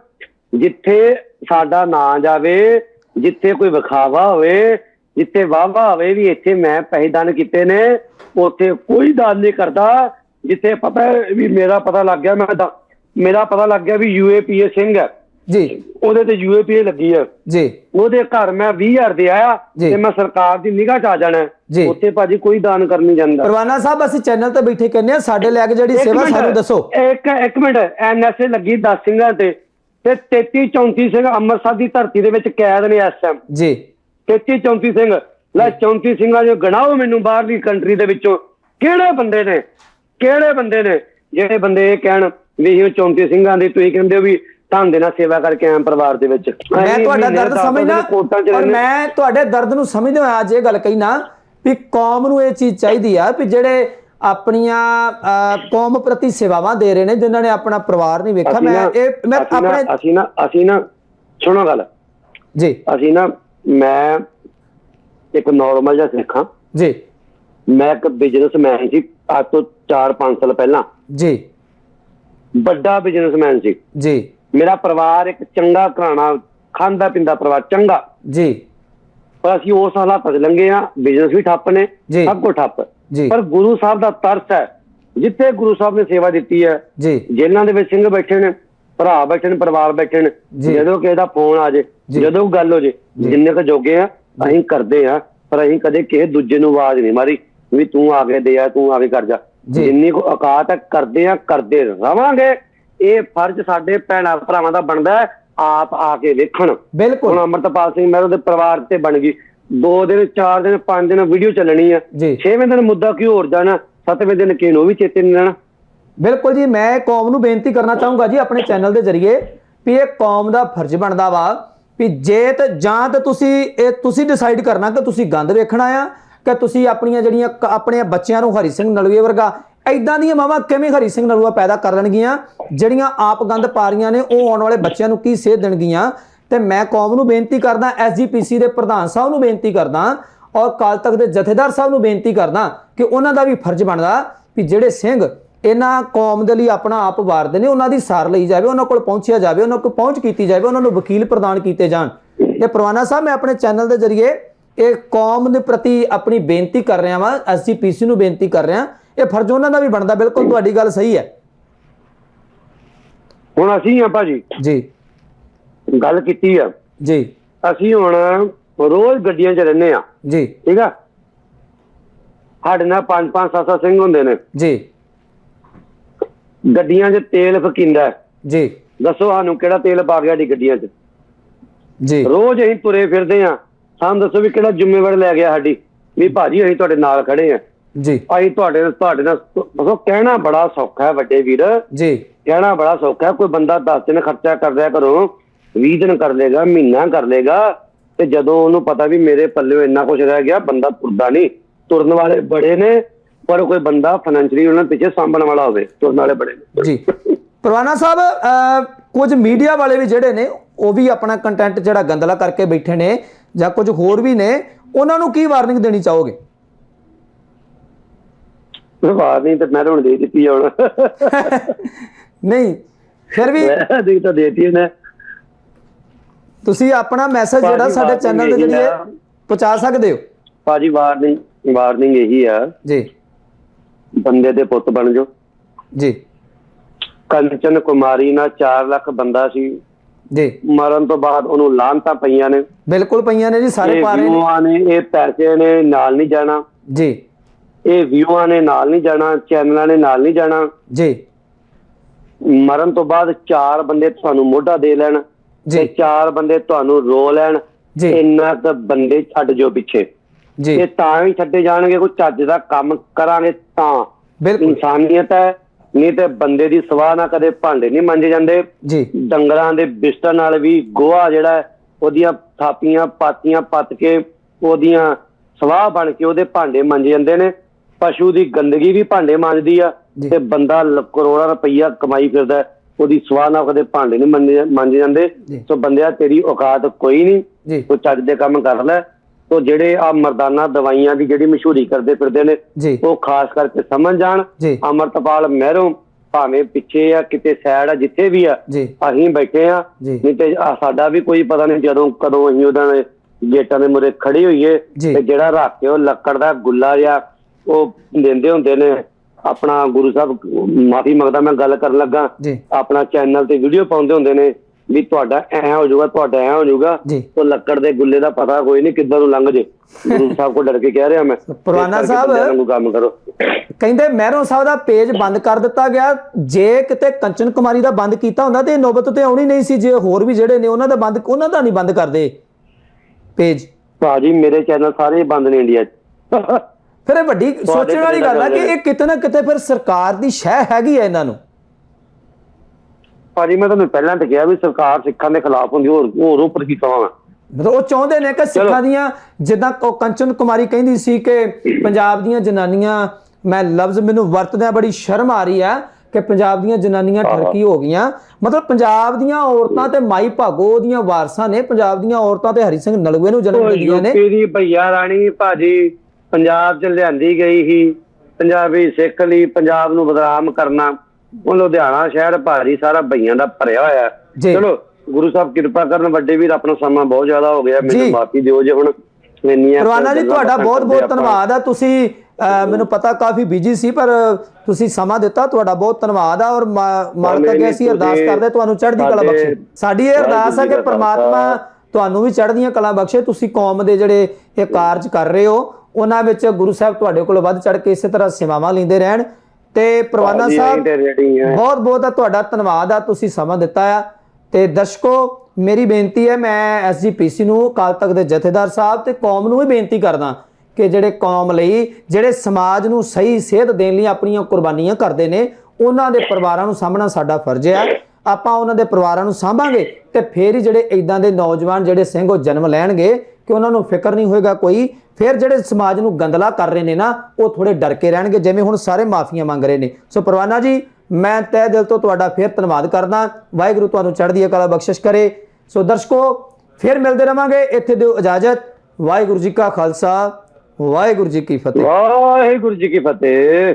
ਜਿੱਥੇ ਸਾਡਾ ਨਾਂ ਜਾਵੇ ਜਿੱਥੇ ਕੋਈ ਵਿਖਾਵਾ ਹੋਵੇ ਜਿੱਥੇ ਵਾਵਾ ਹੋਵੇ ਵੀ ਇੱਥੇ ਮੈਂ ਪੈਸੇ ਦਾਨ ਕੀਤੇ ਨੇ ਉੱਥੇ ਕੋਈ ਦਾਨ ਨਹੀਂ ਕਰਦਾ। ਜਿੱਥੇ ਪਤਾ ਹੈ ਵੀ ਮੇਰਾ ਪਤਾ ਲੱਗ ਗਿਆ ਮੈਂ ਤਾਂ ਮੇਰਾ ਪਤਾ ਲੱਗ ਗਿਆ ਵੀ ਯੂਏਪੀਏ ਸਿੰਘ ਹੈ ਜੀ। ਉਹਦੇ ਤੇ ਯੂਏਪੀਏ ਲੱਗੀ ਹੈ ਜੀ। ਉਹਦੇ ਘਰ ਮੈਂ 20000 ਦੇ ਆਇਆ। ਤੇ ਮੈਂ ਸਰਕਾਰ ਦੀ ਨਿਗਾਹ 'ਚ ਆ ਜਾਣਾ। ਉੱਥੇ ਭਾਜੀ ਕੋਈ ਦਾਨ ਕਰ ਨਹੀਂ ਜਾਂਦਾ। ਪ੍ਰਵਾਨਾ ਸਾਹਿਬ ਅਸੀਂ ਚੈਨਲ ਤੇ ਬੈਠੇ ਕਹਿੰਦੇ ਆ ਸਾਡੇ ਲੈ ਕੇ ਜਿਹੜੀ ਸੇਵਾ ਸਾਨੂੰ ਦੱਸੋ। ਇੱਕ ਇੱਕ ਮਿੰਟ ਐਨਐਸਏ ਲੱਗੀ 10 ਸਿੰਘਾਂ ਤੇ। ਤੇ 33 34 ਸਿੰਘ ਅੰਮ੍ਰਿਤਸਰ ਦੀ ਧਰਤੀ ਦੇ ਵਿੱਚ ਕੈਦ ਨੇ ਇਸ ਟਾਈਮ ਜੀ। 33 34 ਸਿੰਘ ਲੈ 34 ਸਿੰਘਾਂ ਜੋ ਗਣਾਓ ਮੈਨੂੰ ਬਾਹਰਲੀ ਕੰਟਰੀ ਦੇ ਵਿੱਚੋਂ। ਕਿਹੜੇ ਬੰਦੇ ਨੇ? ਕਿਹੜੇ ਬੰਦੇ ਨੇ? ਜਿਹੜੇ ਬੰਦੇ ਇਹ ਕਹਿਣ ਵੀ ਇਹ 34 ਸਿੰਘਾਂ ਦੀ ਤੁਸੀਂ ਕਹਿੰਦੇ ਹੋ ਵੀ ਧੰਨ ਦੇ ਨਾਲ ਸੇਵਾ ਕਰਕੇ ਆਇਆ ਪਰਿਵਾਰ ਦੇ ਵਿੱਚ। ਮੈਂ ਤੁਹਾਡਾ ਦਰਦ 'ਚ ਔਰ। ਮੈਂ ਤੁਹਾਡੇ ਦਰਦ ਨੂੰ ਸਮਝਦਾ ਅੱਜ ਇਹ ਗੱਲ ਕਹਿਣਾ ਵੀ ਕੌਮ ਨੂੰ ਇਹ ਚੀਜ਼ ਚਾਹੀਦੀ ਆ ਵੀ ਜਿਹੜੇ ਆਪਣੀਆਂ ਕੌਮ ਪ੍ਰਤੀ ਸੇਵਾਵਾਂ ਦੇ ਰਹੇ ਨੇ ਜਿਨ੍ਹਾਂ ਨੇ ਆਪਣਾ ਪਰਿਵਾਰ ਨਹੀਂ ਵੇਖਿਆ ਮੈਂ ਨਾ- ਇਹ ਮੈਂ ਨਾ- ਆਪਣੇ ਅਸੀਂ ਨਾ ਅਸੀਂ ਨਾ ਸੁਣੋ ਗੱਲ। ਜੀ। ਅਸੀਂ ਨਾ ਮੈਂ ਇੱਕ ਨਾਰਮਲ ਜਿਹਾ ਸਿੱਖਾਂ ਜੀ। ਮੈਂ ਇੱਕ ਬਿਜ਼ਨਸਮੈਨ ਸੀ ਅੱਜ ਤੋਂ 4-5 ਸਾਲ ਪਹਿਲਾਂ। ਜੀ। ਵੱਡਾ ਬਿਜ਼ਨਸਮੈਨ ਸੀ। ਜੀ। ਮੇਰਾ ਪਰਿਵਾਰ ਇੱਕ ਚੰਗਾ ਘਰਾਣਾ ਖਾਂਦਾ ਪਿੰਦਾ ਪਰਿਵਾਰ ਚੰਗਾ। ਜੀ। ਪਰ ਅਸੀਂ ਉਸ ਹਾਲਾਤਾਂ 'ਚ ਲੰਘੇ ਆ ਬਿਜ਼ਨਸ ਵੀ ਠੱਪ ਨੇ। ਸਭ ਕੁਝ ਠੱਪ। ਪਰ ਗੁਰੂ ਸਾਹਿਬ ਦਾ ਤਰਸ ਹੈ ਜਿੱਥੇ ਗੁਰੂ ਸਾਹਿਬ ਨੇ ਸੇਵਾ ਦਿੱਤੀ ਹੈ ਜੇਲ੍ਹਾਂ ਦੇ ਵਿੱਚ ਸਿੰਘ ਬੈਠੇ ਨੇ ਭਰਾ ਬੈਠੇ ਨੇ ਪਰਿਵਾਰ ਬੈਠੇ ਨੇ। ਜਦੋਂ ਕਿਸੇ ਦਾ ਫੋਨ ਆ ਜੇ। ਜਦੋਂ ਗੱਲ ਹੋ ਜੇ ਜਿੰਨੇ ਕ ਜੋਗੇ ਆ ਅਸੀਂ ਕਰਦੇ ਆ ਪਰ ਅਸੀਂ ਕਦੇ ਕਿਸੇ ਦੂਜੇ ਨੂੰ ਆਵਾਜ਼ ਨਹੀਂ ਮਾਰੀ ਵੀ ਤੂੰ ਆ ਕੇ ਦੇ ਆ ਤੂੰ ਆ ਕੇ ਕਰ ਜਾ। ਜੀ। ਜਿੰਨੀ ਕੋ ਔਕਾਤ ਹੈ ਕਰਦੇ ਆ ਕਰਦੇ ਰਵਾਂਗੇ। ਇਹ ਫਰਜ਼ ਸਾਡੇ ਭੈਣਾਂ ਭਰਾਵਾਂ ਦਾ ਬਣਦਾ ਆਪ ਆ ਕੇ ਵੇਖਣ। ਹੁਣ ਬਿਲਕੁਲ ਅਮਰਤਪਾਲ ਸਿੰਘ ਮਹਿਰੋ ਦੇ ਪਰਿਵਾਰ ਤੇ ਬਣ ਗਈ। ਦੋ ਦਿਨ ਚਾਰ ਦਿਨ ਪੰਜ ਦਿਨ ਵੀਡੀਓ ਚੱਲਣੀ ਆ। ਜੀ। ਛੇਵੇਂ ਦਿਨ ਮੁੱਦਾ ਕੀ ਹੋਰ ਜਾਣਾ ਸੱਤਵੇਂ ਦਿਨ ਕਿਨੂੰ ਉਹ ਵੀ ਚੇਤੇ ਨਹੀਂ ਰਹਿਣਾ। ਬਿਲਕੁਲ ਜੀ ਮੈਂ ਕੌਮ ਨੂੰ ਬੇਨਤੀ ਕਰਨਾ ਚਾਹੂੰਗਾ ਜੀ ਆਪਣੇ ਚੈਨਲ ਦੇ ਜ਼ਰੀਏ ਵੀ ਇਹ ਕੌਮ ਦਾ ਫਰਜ਼ ਬਣਦਾ ਵਾ ਵੀ ਜੇ ਤੇ ਜਾਂ ਤੇ ਤੁਸੀਂ ਇਹ ਤੁਸੀਂ ਡਿਸਾਈਡ ਕਰਨਾ ਕਿ ਤੁਸੀਂ ਗੰਦ ਵੇਖਣਾ ਆ ਕਿ ਤੁਸੀਂ ਆਪਣੀਆਂ ਜਿਹੜੀਆਂ ਆਪਣੇ ਬੱਚਿਆਂ ਨੂੰ ਹਰੀ ਸਿੰਘ ਨਲੂਏ ਵਰਗਾ ਐਦਾਂ ਦੀਆਂ ਮਾਵਾਂ ਕਿਵੇਂ ਹਰੀ ਸਿੰਘ ਨਲੂਆ ਪੈਦਾ ਕਰ ਲੈਣਗੀਆਂ? ਜਿਹੜੀਆਂ ਆਪ ਗੰਦ ਪਾ ਰਹੀਆਂ ਨੇ, ਉਹ ਆਉਣ ਵਾਲੇ ਬੱਚਿਆਂ ਨੂੰ ਕੀ ਸੇਧ ਦੇਣਗੀਆਂ? ਤੇ ਮੈਂ ਕੌਮ ਨੂੰ ਬੇਨਤੀ ਕਰਦਾ ਐਸਜੀਪੀਸੀ ਦੇ ਪ੍ਰਧਾਨ ਸਾਹਿਬ ਨੂੰ ਬੇਨਤੀ ਕਰਦਾ ਔਰ ਕਾਲ ਤੱਕ ਦੇ ਜਥੇਦਾਰ ਸਾਹਿਬ ਨੂੰ ਬੇਨਤੀ ਕਰਦਾ ਕਿ ਉਹਨਾਂ ਦਾ ਵੀ ਫਰਜ਼ ਬਣਦਾ ਕਿ ਜਿਹੜੇ ਸਿੰਘ ਇਹਨਾਂ ਕੌਮ ਦੇ ਲਈ ਆਪਣਾ ਆਪ ਵਾਰਦੇ ਨੇ, ਉਹਨਾਂ ਦੀ ਸਾਰ ਲਈ ਜਾਵੇ, ਉਹਨਾਂ ਕੋਲ ਪਹੁੰਚਿਆ ਜਾਵੇ, ਉਹਨਾਂ ਕੋਲ ਪਹੁੰਚ ਕੀਤੀ ਜਾਵੇ, ਉਹਨਾਂ ਨੂੰ ਵਕੀਲ ਪ੍ਰਦਾਨ ਕੀਤੇ ਜਾਣ। ਇਹ ਪ੍ਰਵਾਨਾ ਸਾਹਿਬ, ਮੈਂ ਆਪਣੇ ਚੈਨਲ ਦੇ ਜ਼ਰੀਏ ਇਹ ਕੌਮ ਦੇ ਪ੍ਰਤੀ ਆਪਣੀ ਬੇਨਤੀ ਕਰ ਰਿਹਾ ਵਾਂ ਐਸਜੀਪੀਸੀ ਨੂੰ ਬੇਨਤੀ ਕਰ ਰਿਹਾ ਇਹ ਫਰਜ਼ ਉਹਨਾਂ ਦਾ ਵੀ ਬਣਦਾ ਬਿਲਕੁਲ ਤੁਹਾਡੀ ਗੱਲ ਸਹੀ ਹੈ। ਹੁਣ ਅਸੀਂ ਆ ਭਾਜੀ। ਜੀ। ਗੱਲ ਕੀਤੀ ਆ। ਜੀ। ਅਸੀਂ ਹੁਣ ਰੋਜ਼ ਗੱਡੀਆਂ 'ਚ ਰਹਿੰਦੇ ਆ ਜੀ। ਠੀਕ ਆ? ਸਾਡੇ ਨਾਲ ਪੰਜ ਪੰਜ ਸੱਤ ਸੱਤ ਸਿੰਘ ਹੁੰਦੇ ਨੇ। ਜੀ। ਗੱਡੀਆਂ 'ਚ ਤੇਲ ਫਕਿੰਦਾ। ਜੀ। ਦੱਸੋ ਸਾਨੂੰ ਕਿਹੜਾ ਤੇਲ ਪਾ ਗਿਆ ਸਾਡੀ ਗੱਡੀਆਂ 'ਚ? ਜੀ। ਰੋਜ਼ ਅਸੀਂ ਤੁਰੇ ਫਿਰਦੇ ਆ ਸਾਨੂੰ ਦੱਸੋ ਵੀ ਕਿਹੜਾ ਜ਼ਿੰਮੇਵਾਰ ਲੈ ਗਿਆ ਸਾਡੀ? ਵੀ ਭਾਜੀ ਅਸੀਂ ਤੁਹਾਡੇ ਨਾਲ ਖੜੇ ਆ ਜੀ। ਅਸੀਂ ਤੁਹਾਡੇ ਤੁਹਾਡੇ ਨਾਲ ਦੱਸੋ ਕਹਿਣਾ ਬੜਾ ਸੌਖਾ ਹੈ ਵੱਡੇ ਵੀਰ। ਜੀ। ਕਹਿਣਾ ਬੜਾ ਸੌਖਾ ਹੈ। ਕੋਈ ਬੰਦਾ 10 ਦਿਨ ਖਰਚਾ ਕਰ ਕਰੋ 20 ਦਿਨ ਕਰ ਲੇਗਾ ਮਹੀਨਾ ਕਰ ਲੇਗਾ ਤੇ ਜਦੋਂ ਉਹਨੂੰ ਪਤਾ ਵੀ ਮੇਰੇ ਪੱਲੇ ਇੰਨਾ ਕੁਝ ਰਹਿ ਗਿਆ ਬੰਦਾ ਤੁਰਦਾ ਨਹੀਂ। ਤੁਰਨ ਵਾਲੇ ਬੜੇ ਨੇ ਪਰ ਕੋਈ ਬੰਦਾ ਫਾਈਨੈਂਸ਼ਲੀ ਉਹਨਾਂ ਪਿੱਛੇ ਸਾਂਭਣ ਵਾਲਾ ਹੋਵੇ ਤੁਰਨ ਵਾਲੇ ਬੜੇ ਨੇ। ਜੀ। ਪ੍ਰਵਾਨਾ ਸਾਹਿਬ ਕੁਝ ਮੀਡੀਆ ਵਾਲੇ ਵੀ ਜਿਹੜੇ ਨੇ ਉਹ ਵੀ ਆਪਣਾ ਕੰਟੈਂਟ ਜਿਹੜਾ ਗੰਦਲਾ ਕਰਕੇ ਬੈਠੇ ਨੇ ਜਾਂ ਕੁਝ ਹੋਰ ਵੀ ਨੇ ਉਹਨਾਂ ਨੂੰ ਕੀ ਵਾਰਨਿੰਗ ਦੇਣੀ ਚਾਹੋਗੇ? ਵਾਰ ਨਹੀਂ ਤੇ ਮੈਂ ਤਾਂ ਹੁਣ ਦੇ ਦਿੱਤੀ ਹੁਣ। ਨਹੀਂ ਫਿਰ ਵੀ ਦੇ ਤਾਂ ਦੇਤੀ ਨੇ ਤੁਸੀਂ ਆਪਣਾ ਮੈਸੇਜ ਜਿਹੜਾ ਸਾਡੇ ਚੈਨਲ ਦੇ ਜਰੀਏ। ਪਹੁੰਚਾ ਸਕਦੇ ਹੋ? ਭਾਜੀ ਵਾਰਨਿੰਗ ਵਾਰਨਿੰਗ ਇਹੀ ਆ। ਜੀ। ਬੰਦੇ ਦੇ ਪੁੱਤ ਬਣ ਜਾਓ। ਜੀ। ਕੰਚਨ ਕੁਮਾਰੀ ਨਾਲ 4 ਲੱਖ ਬੰਦਾ ਸੀ। ਜੀ। ਮਰਨ ਤੋਂ ਬਾਅਦ ਉਹਨੂੰ ਲਾਂਤਾਂ ਪਈਆਂ ਨੇ। ਬਿਲਕੁਲ ਪਈਆਂ ਨੇ ਜੀ ਸਾਰੇ ਇਹ ਪਾ ਰਹੇ ਨੇ। ਵਿਊਆਂ ਨੇ ਇਹ ਪੈਸੇ ਨੇ ਨਾਲ ਨਹੀਂ ਜਾਣਾ। ਜੀ। ਇਹ ਵਿਊਆਂ ਨੇ ਨਾਲ ਨਹੀਂ ਜਾਣਾ ਚੈਨਲਾਂ ਨੇ ਨਾਲ ਨਹੀਂ ਜਾਣਾ। ਜੀ। ਮਰਨ ਤੋਂ ਬਾਅਦ ਚਾਰ ਬੰਦੇ ਤੁਹਾਨੂੰ ਮੋਢਾ ਦੇ ਲੈਣ ਤੇ ਚਾਰ ਬੰਦੇ ਤੁਹਾਨੂੰ ਰੋ ਲੈਣ। ਇੰਨਾ ਕੁ ਬੰਦੇ ਛੱਡ ਜੋ ਪਿੱਛੇ। ਜੀ। ਇਹ ਤਾਂ ਹੀ ਛੱਡੇ ਜਾਣਗੇ ਕੋਈ ਚੱਜ ਦਾ ਕੰਮ ਕਰਾਂਗੇ ਤਾਂ। ਬਿਲਕੁਲ। ਇਨਸਾਨੀਅਤ ਹੈ ਨਹੀਂ ਤੇ ਬੰਦੇ ਦੀ ਸਵਾਹ ਨਾਲ ਕਦੇ ਭਾਂਡੇ ਨਹੀਂ ਮਾਂਜੇ ਜਾਂਦੇ। ਜੀ। ਡੰਗਰਾਂ ਦੇ ਬਿਸਟਰ ਨਾਲ ਵੀ ਗੋਹਾ ਜਿਹੜਾ ਉਹਦੀਆਂ ਥਾਪੀਆਂ ਪਾਤੀਆਂ ਪੱਤ ਕੇ ਉਹਦੀਆਂ ਸਵਾਹ ਬਣ ਕੇ ਉਹਦੇ ਭਾਂਡੇ ਮਾਂਜੇ ਜਾਂਦੇ ਨੇ। ਪਸ਼ੂ ਦੀ ਗੰਦਗੀ ਵੀ ਭਾਂਡੇ ਮਾਂਜਦੀ ਆ ਜੀ। ਤੇ ਬੰਦਾ ਲ- ਕਰੋੜਾਂ ਰੁਪਈਆ ਕਮਾਈ ਫਿਰਦਾ ਹੈ, ਉਹਦੀ ਸਵਾਹ ਨਾਲ ਕਦੇ ਭਾਂਡੇ ਨਹੀਂ ਮਾਂਜੇ ਮਾਂਜੇ ਜਾਂਦੇ। ਜੀ। ਸੋ ਬੰਦਿਆ ਤੇਰੀ ਔਕਾਤ ਕੋਈ ਨਹੀਂ। ਜੀ। ਤੂੰ ਚੱਜ ਦੇ ਕੰਮ ਕਰ ਲੈ। ਤੋ ਜਿਹੜੇ ਆ ਮਰਦਾਨਾ ਦਵਾਈਆਂ ਦੀ ਜਿਹੜੀ ਮਸ਼ਹੂਰੀ ਕਰਦੇ ਫਿਰਦੇ ਨੇ ਜੀ। ਉਹ ਖਾਸ ਕਰਕੇ ਸਮਝ ਜਾਣ। ਜੀ। ਅਮਰਤਪਾਲ ਮਹਿਰੋਂ ਭਾਵੇਂ ਪਿੱਛੇ ਆ ਕਿਤੇ ਸਾਈਡ ਆ ਜਿੱਥੇ ਵੀ ਆ ਜੀ। ਅਸੀਂ ਬੈਠੇ ਆ। ਜੀ। ਨਹੀਂ ਤੇ ਸਾਡਾ ਵੀ ਕੋਈ ਪਤਾ ਨਹੀਂ ਜਦੋਂ ਕਦੋਂ ਅਸੀਂ ਉਹਨਾਂ ਦੇ ਗੇਟਾਂ ਦੇ ਮੂਹਰੇ ਖੜੇ ਹੋਈਏ ਜੀ। ਤੇ ਜਿਹੜਾ ਰੱਖ ਕੇ ਉਹ ਲੱਕੜ ਦਾ ਗੁੱਲਾ ਜਾਂ ਉਹ ਦਿੰਦੇ ਹੁੰਦੇ ਨੇ। ਆਪਣਾ ਗੁਰੂ ਸਾਹਿਬ ਮਾਫੀ ਮੰਗਦਾ ਮੈਂ ਗੱਲ ਕਰਨ ਲੱਗਾ। ਆਪਣਾ ਚੈਨਲ ਤੇ ਵੀਡੀਓ ਪਾਉਂਦੇ ਹੁੰਦੇ ਨੇ ਵੀ ਤੁਹਾਡਾ ਐ ਹੋ ਜਾਊਗਾ ਤੁਹਾਡਾ ਐ ਹੋ ਜਾਊਗਾ। ਉਹ ਲੱਕੜ ਦੇ ਗੁੱਲੇ ਦਾ ਪਤਾ ਕੋਈ ਨਹੀਂ ਕਿੱਦਾਂ ਨੂੰ ਲੰਘ ਜੇ। ਗੁਰੂ ਸਾਹਿਬ ਕੋ ਡਰ ਕੇ ਕਹਿ ਰਿਹਾ ਮੈਂ। ਕਰਕੇ ਸਾਹਿਬ- ਕੰਮ ਕਰੋ। ਕਹਿੰਦੇ ਮਹਿਰੋਂ ਸਾਹਿਬ ਦਾ ਪੇਜ ਬੰਦ ਕਰ ਦਿੱਤਾ ਗਿਆ। ਜੇ ਕਿਤੇ ਕੰਚਨ ਕੁਮਾਰੀ ਦਾ ਬੰਦ ਕੀਤਾ ਹੁੰਦਾ ਤੇ ਇਹ ਨੌਬਤ ਤੇ ਆਉਣੀ ਨਹੀਂ ਸੀ। ਜੇ ਹੋਰ ਵੀ ਜਿਹੜੇ ਨੇ ਉਹਨਾਂ ਦਾ ਬੰਦ ਉਹਨਾਂ ਦਾ ਨਹੀਂ ਬੰਦ ਕਰਦੇ। ਪੇਜ ਭਾਜੀ ਮੇਰੇ ਚੈਨਲ ਸਾਰੇ ਬੰਦ ਨੇ ਇੰਡੀਆ 'ਚ। ਫਿਰ ਇਹ ਵੱਡੀ ਸੋਚਣ ਵਾਲੀ ਗੱਲ ਹੈ ਕਿ ਇਹ ਕਿਤੇ ਨਾ ਕਿਤੇ ਫਿਰ ਸਰਕਾਰ ਦੀ ਸ਼ਹਿ ਹੈਗੀ ਹੈ ਇਹਨਾਂ ਨੂੰ। ਭਾਜੀ ਮੈਂ ਤੁਹਾਨੂੰ ਪਹਿਲਾਂ ਤਾਂ ਕਿਹਾ ਵੀ ਸਰਕਾਰ ਸਿੱਖਾਂ ਦੇ ਖਿਲਾਫ ਹੁੰਦੀ ਹੋਰ ਹੋਰ ਉੱਪਰ ਕੀ ਕਹਾਂ ਮਤਲਬ ਉਹ ਚਾਹੁੰਦੇ ਨੇ ਕਿ ਸਿੱਖਾਂ ਦੀਆਂ ਜਿੱਦਾਂ ਕੰਚਨ ਕੁਮਾਰੀ ਕਹਿੰਦੀ ਸੀ ਕਿ ਪੰਜਾਬ ਦੀਆਂ ਜਨਾਨੀਆਂ ਮੈਂ ਲਫ਼ਜ਼ ਮੈਨੂੰ ਵਰਤਦਿਆਂ ਬੜੀ ਸ਼ਰਮ ਆ ਰਹੀ ਹੈ ਕਿ ਪੰਜਾਬ ਦੀਆਂ ਜਨਾਨੀਆਂ ਠਰਕੀ ਹੋ ਗਈਆਂ। ਮਤਲਬ ਪੰਜਾਬ ਦੀਆਂ ਔਰਤਾਂ ਤੇ ਮਾਈ ਭਾਗੋ ਦੀਆਂ ਵਾਰਸਾਂ ਨੇ ਪੰਜਾਬ ਦੀਆਂ ਔਰਤਾਂ ਤੇ ਹਰੀ ਸਿੰਘ ਨਲੂਏ ਨੂੰ ਜਨਮ ਦਿੰਦੀਆਂ ਨੇ। ਯੂਪੀ ਦੀ ਭਈਆ ਰਾਣੀ ਭਾਜੀ ਪੰਜਾਬ 'ਚ ਲਿਆਂਦੀ ਗਈ ਸੀ। ਪੰਜਾਬੀ ਸਿੱਖ ਲਈ ਪੰਜਾਬ ਨੂੰ ਬਦਨਾਮ ਕਰਨਾ। ਉਹ ਲੁਧਿਆਣਾ ਸ਼ਹਿਰ ਭਾਰੀ ਸਾਰਾ ਭਈਆਂ ਦਾ ਭਰਿਆ ਹੋਇਆ। ਚਲੋ ਗੁਰੂ ਸਾਹਿਬ ਕਿਰਪਾ ਕਰਨ ਵੱਡੇ ਵੀਰ ਆਪਣਾ ਸਮਾਂ ਬਹੁਤ ਜ਼ਿਆਦਾ ਹੋ ਗਿਆ। ਮੈਨੂੰ ਮਾਫੀ ਦਿਓ ਜੇ ਹੁਣ ਰਵਾਨਾ ਜੀ ਤੁਹਾਡਾ ਬਹੁਤ ਬਹੁਤ। ਧੰਨਵਾਦ ਆ। ਤੁਸੀਂ ਮੈਨੂੰ ਪਤਾ ਕਾਫੀ ਬਿਜ਼ੀ ਸੀ ਪਰ ਤੁਸੀਂ ਸਮਾਂ ਦਿੱਤਾ। ਤੁਹਾਡਾ ਬਹੁਤ ਧੰਨਵਾਦ ਆ ਔਰ ਮਾਲਕ ਅੱਗੇ ਅਸੀਂ ਅਰਦਾਸ ਕਰਦੇ ਤੁਹਾਨੂੰ ਚੜ੍ਹਦੀ ਕਲਾ ਬਖਸ਼ੇ। ਸਾਡੀ ਇਹ ਅਰਦਾਸ ਹੈ ਕਿ ਪ੍ਰਮਾਤਮਾ। ਤੁਹਾਨੂੰ ਵੀ ਚੜ੍ਹਦੀਆਂ ਕਲਾ ਬਖਸ਼ੇ। ਤੁਸੀਂ ਕੌਮ ਦੇ ਜਿਹੜੇ ਇਹ ਕਾਰਜ ਕਰ ਰਹੇ ਹੋ ਉਹਨਾਂ ਵਿੱਚ ਗੁਰੂ ਸਾਹਿਬ ਤੁਹਾਡੇ ਕੋਲ ਵੱਧ ਚੜ੍ਹ ਕੇ ਇਸੇ ਤਰ੍ਹਾਂ ਸੇਵਾਵਾਂ ਲੈਂਦੇ ਰਹਿਣ ਤੇ ਪ੍ਰਵਾਨਾ ਸਾਹਿਬ। ਬਹੁਤ ਬਹੁਤ ਤੁਹਾਡਾ ਧੰਨਵਾਦ ਆ ਤੁਸੀਂ ਸਮਾਂ ਦਿੱਤਾ ਆ ਤੇ ਦਰਸ਼ਕੋ ਮੇਰੀ ਬੇਨਤੀ ਹੈ ਮੈਂ ਐਸਜੀਪੀਸੀ ਨੂੰ ਕਾਲ ਤੱਕ ਦੇ ਜਥੇਦਾਰ ਸਾਹਿਬ ਤੇ ਕੌਮ ਨੂੰ ਵੀ ਬੇਨਤੀ ਕਰਦਾ ਕਿ ਜਿਹੜੇ ਕੌਮ ਲਈ ਜਿਹੜੇ ਸਮਾਜ ਨੂੰ ਸਹੀ ਸੇਧ ਦੇਣ ਲਈ ਆਪਣੀਆਂ ਕੁਰਬਾਨੀਆਂ ਕਰਦੇ ਨੇ ਉਹਨਾਂ ਦੇ ਪਰਿਵਾਰਾਂ ਨੂੰ ਸਾਹਮਣਾ ਸਾਡਾ ਫਰਜ਼ ਹੈ ਆਪਾਂ ਉਹਨਾਂ ਦੇ ਪਰਿਵਾਰਾਂ ਨੂੰ ਸਾਂਭਾਂਗੇ ਤੇ ਫੇਰ ਹੀ ਜਿਹੜੇ ਇਦਾਂ ਦੇ ਨੌਜਵਾਨ ਜਿਹੜੇ ਸਿੰਘ ਉਹ ਜਨਮ ਲੈਣਗੇ ਕਿ ਉਹਨਾਂ ਨੂੰ ਫਿਕਰ ਨਹੀਂ ਹੋਏਗਾ ਕੋਈ, ਫਿਰ ਜਿਹੜੇ ਸਮਾਜ ਨੂੰ ਗੰਦਲਾ ਕਰ ਰਹੇ ਨੇ ਨਾ, ਉਹ ਥੋੜੇ ਡਰ ਕੇ ਰਹਿਣਗੇ, ਜਿਵੇਂ ਹੁਣ ਸਾਰੇ ਮਾਫੀਆਂ ਮੰਗ ਰਹੇ ਨੇ। ਸੋ ਪਰਵਾਨਾ ਜੀ, ਮੈਂ ਤਹਿ ਦਿਲ ਤੋਂ ਤੁਹਾਡਾ ਫਿਰ ਧੰਨਵਾਦ ਕਰਦਾ। ਵਾਹਿਗੁਰੂ ਤੁਹਾਨੂੰ ਚੜ੍ਹਦੀ ਕਲਾ ਬਖਸ਼ਿਸ਼ ਕਰੇ। ਸੋ ਦਰਸ਼ਕੋ, ਫਿਰ ਮਿਲਦੇ ਰਵਾਂਗੇ। ਇੱਥੇ ਦਿਓ ਇਜਾਜ਼ਤ। ਵਾਹਿਗੁਰੂ ਜੀ ਕਾ ਖਾਲਸਾ, ਵਾਹਿਗੁਰੂ ਜੀ ਕੀ ਫਤਿਹ। ਵਾਹਿਗੁਰੂ ਜੀ ਕੀ ਫਤਿਹ।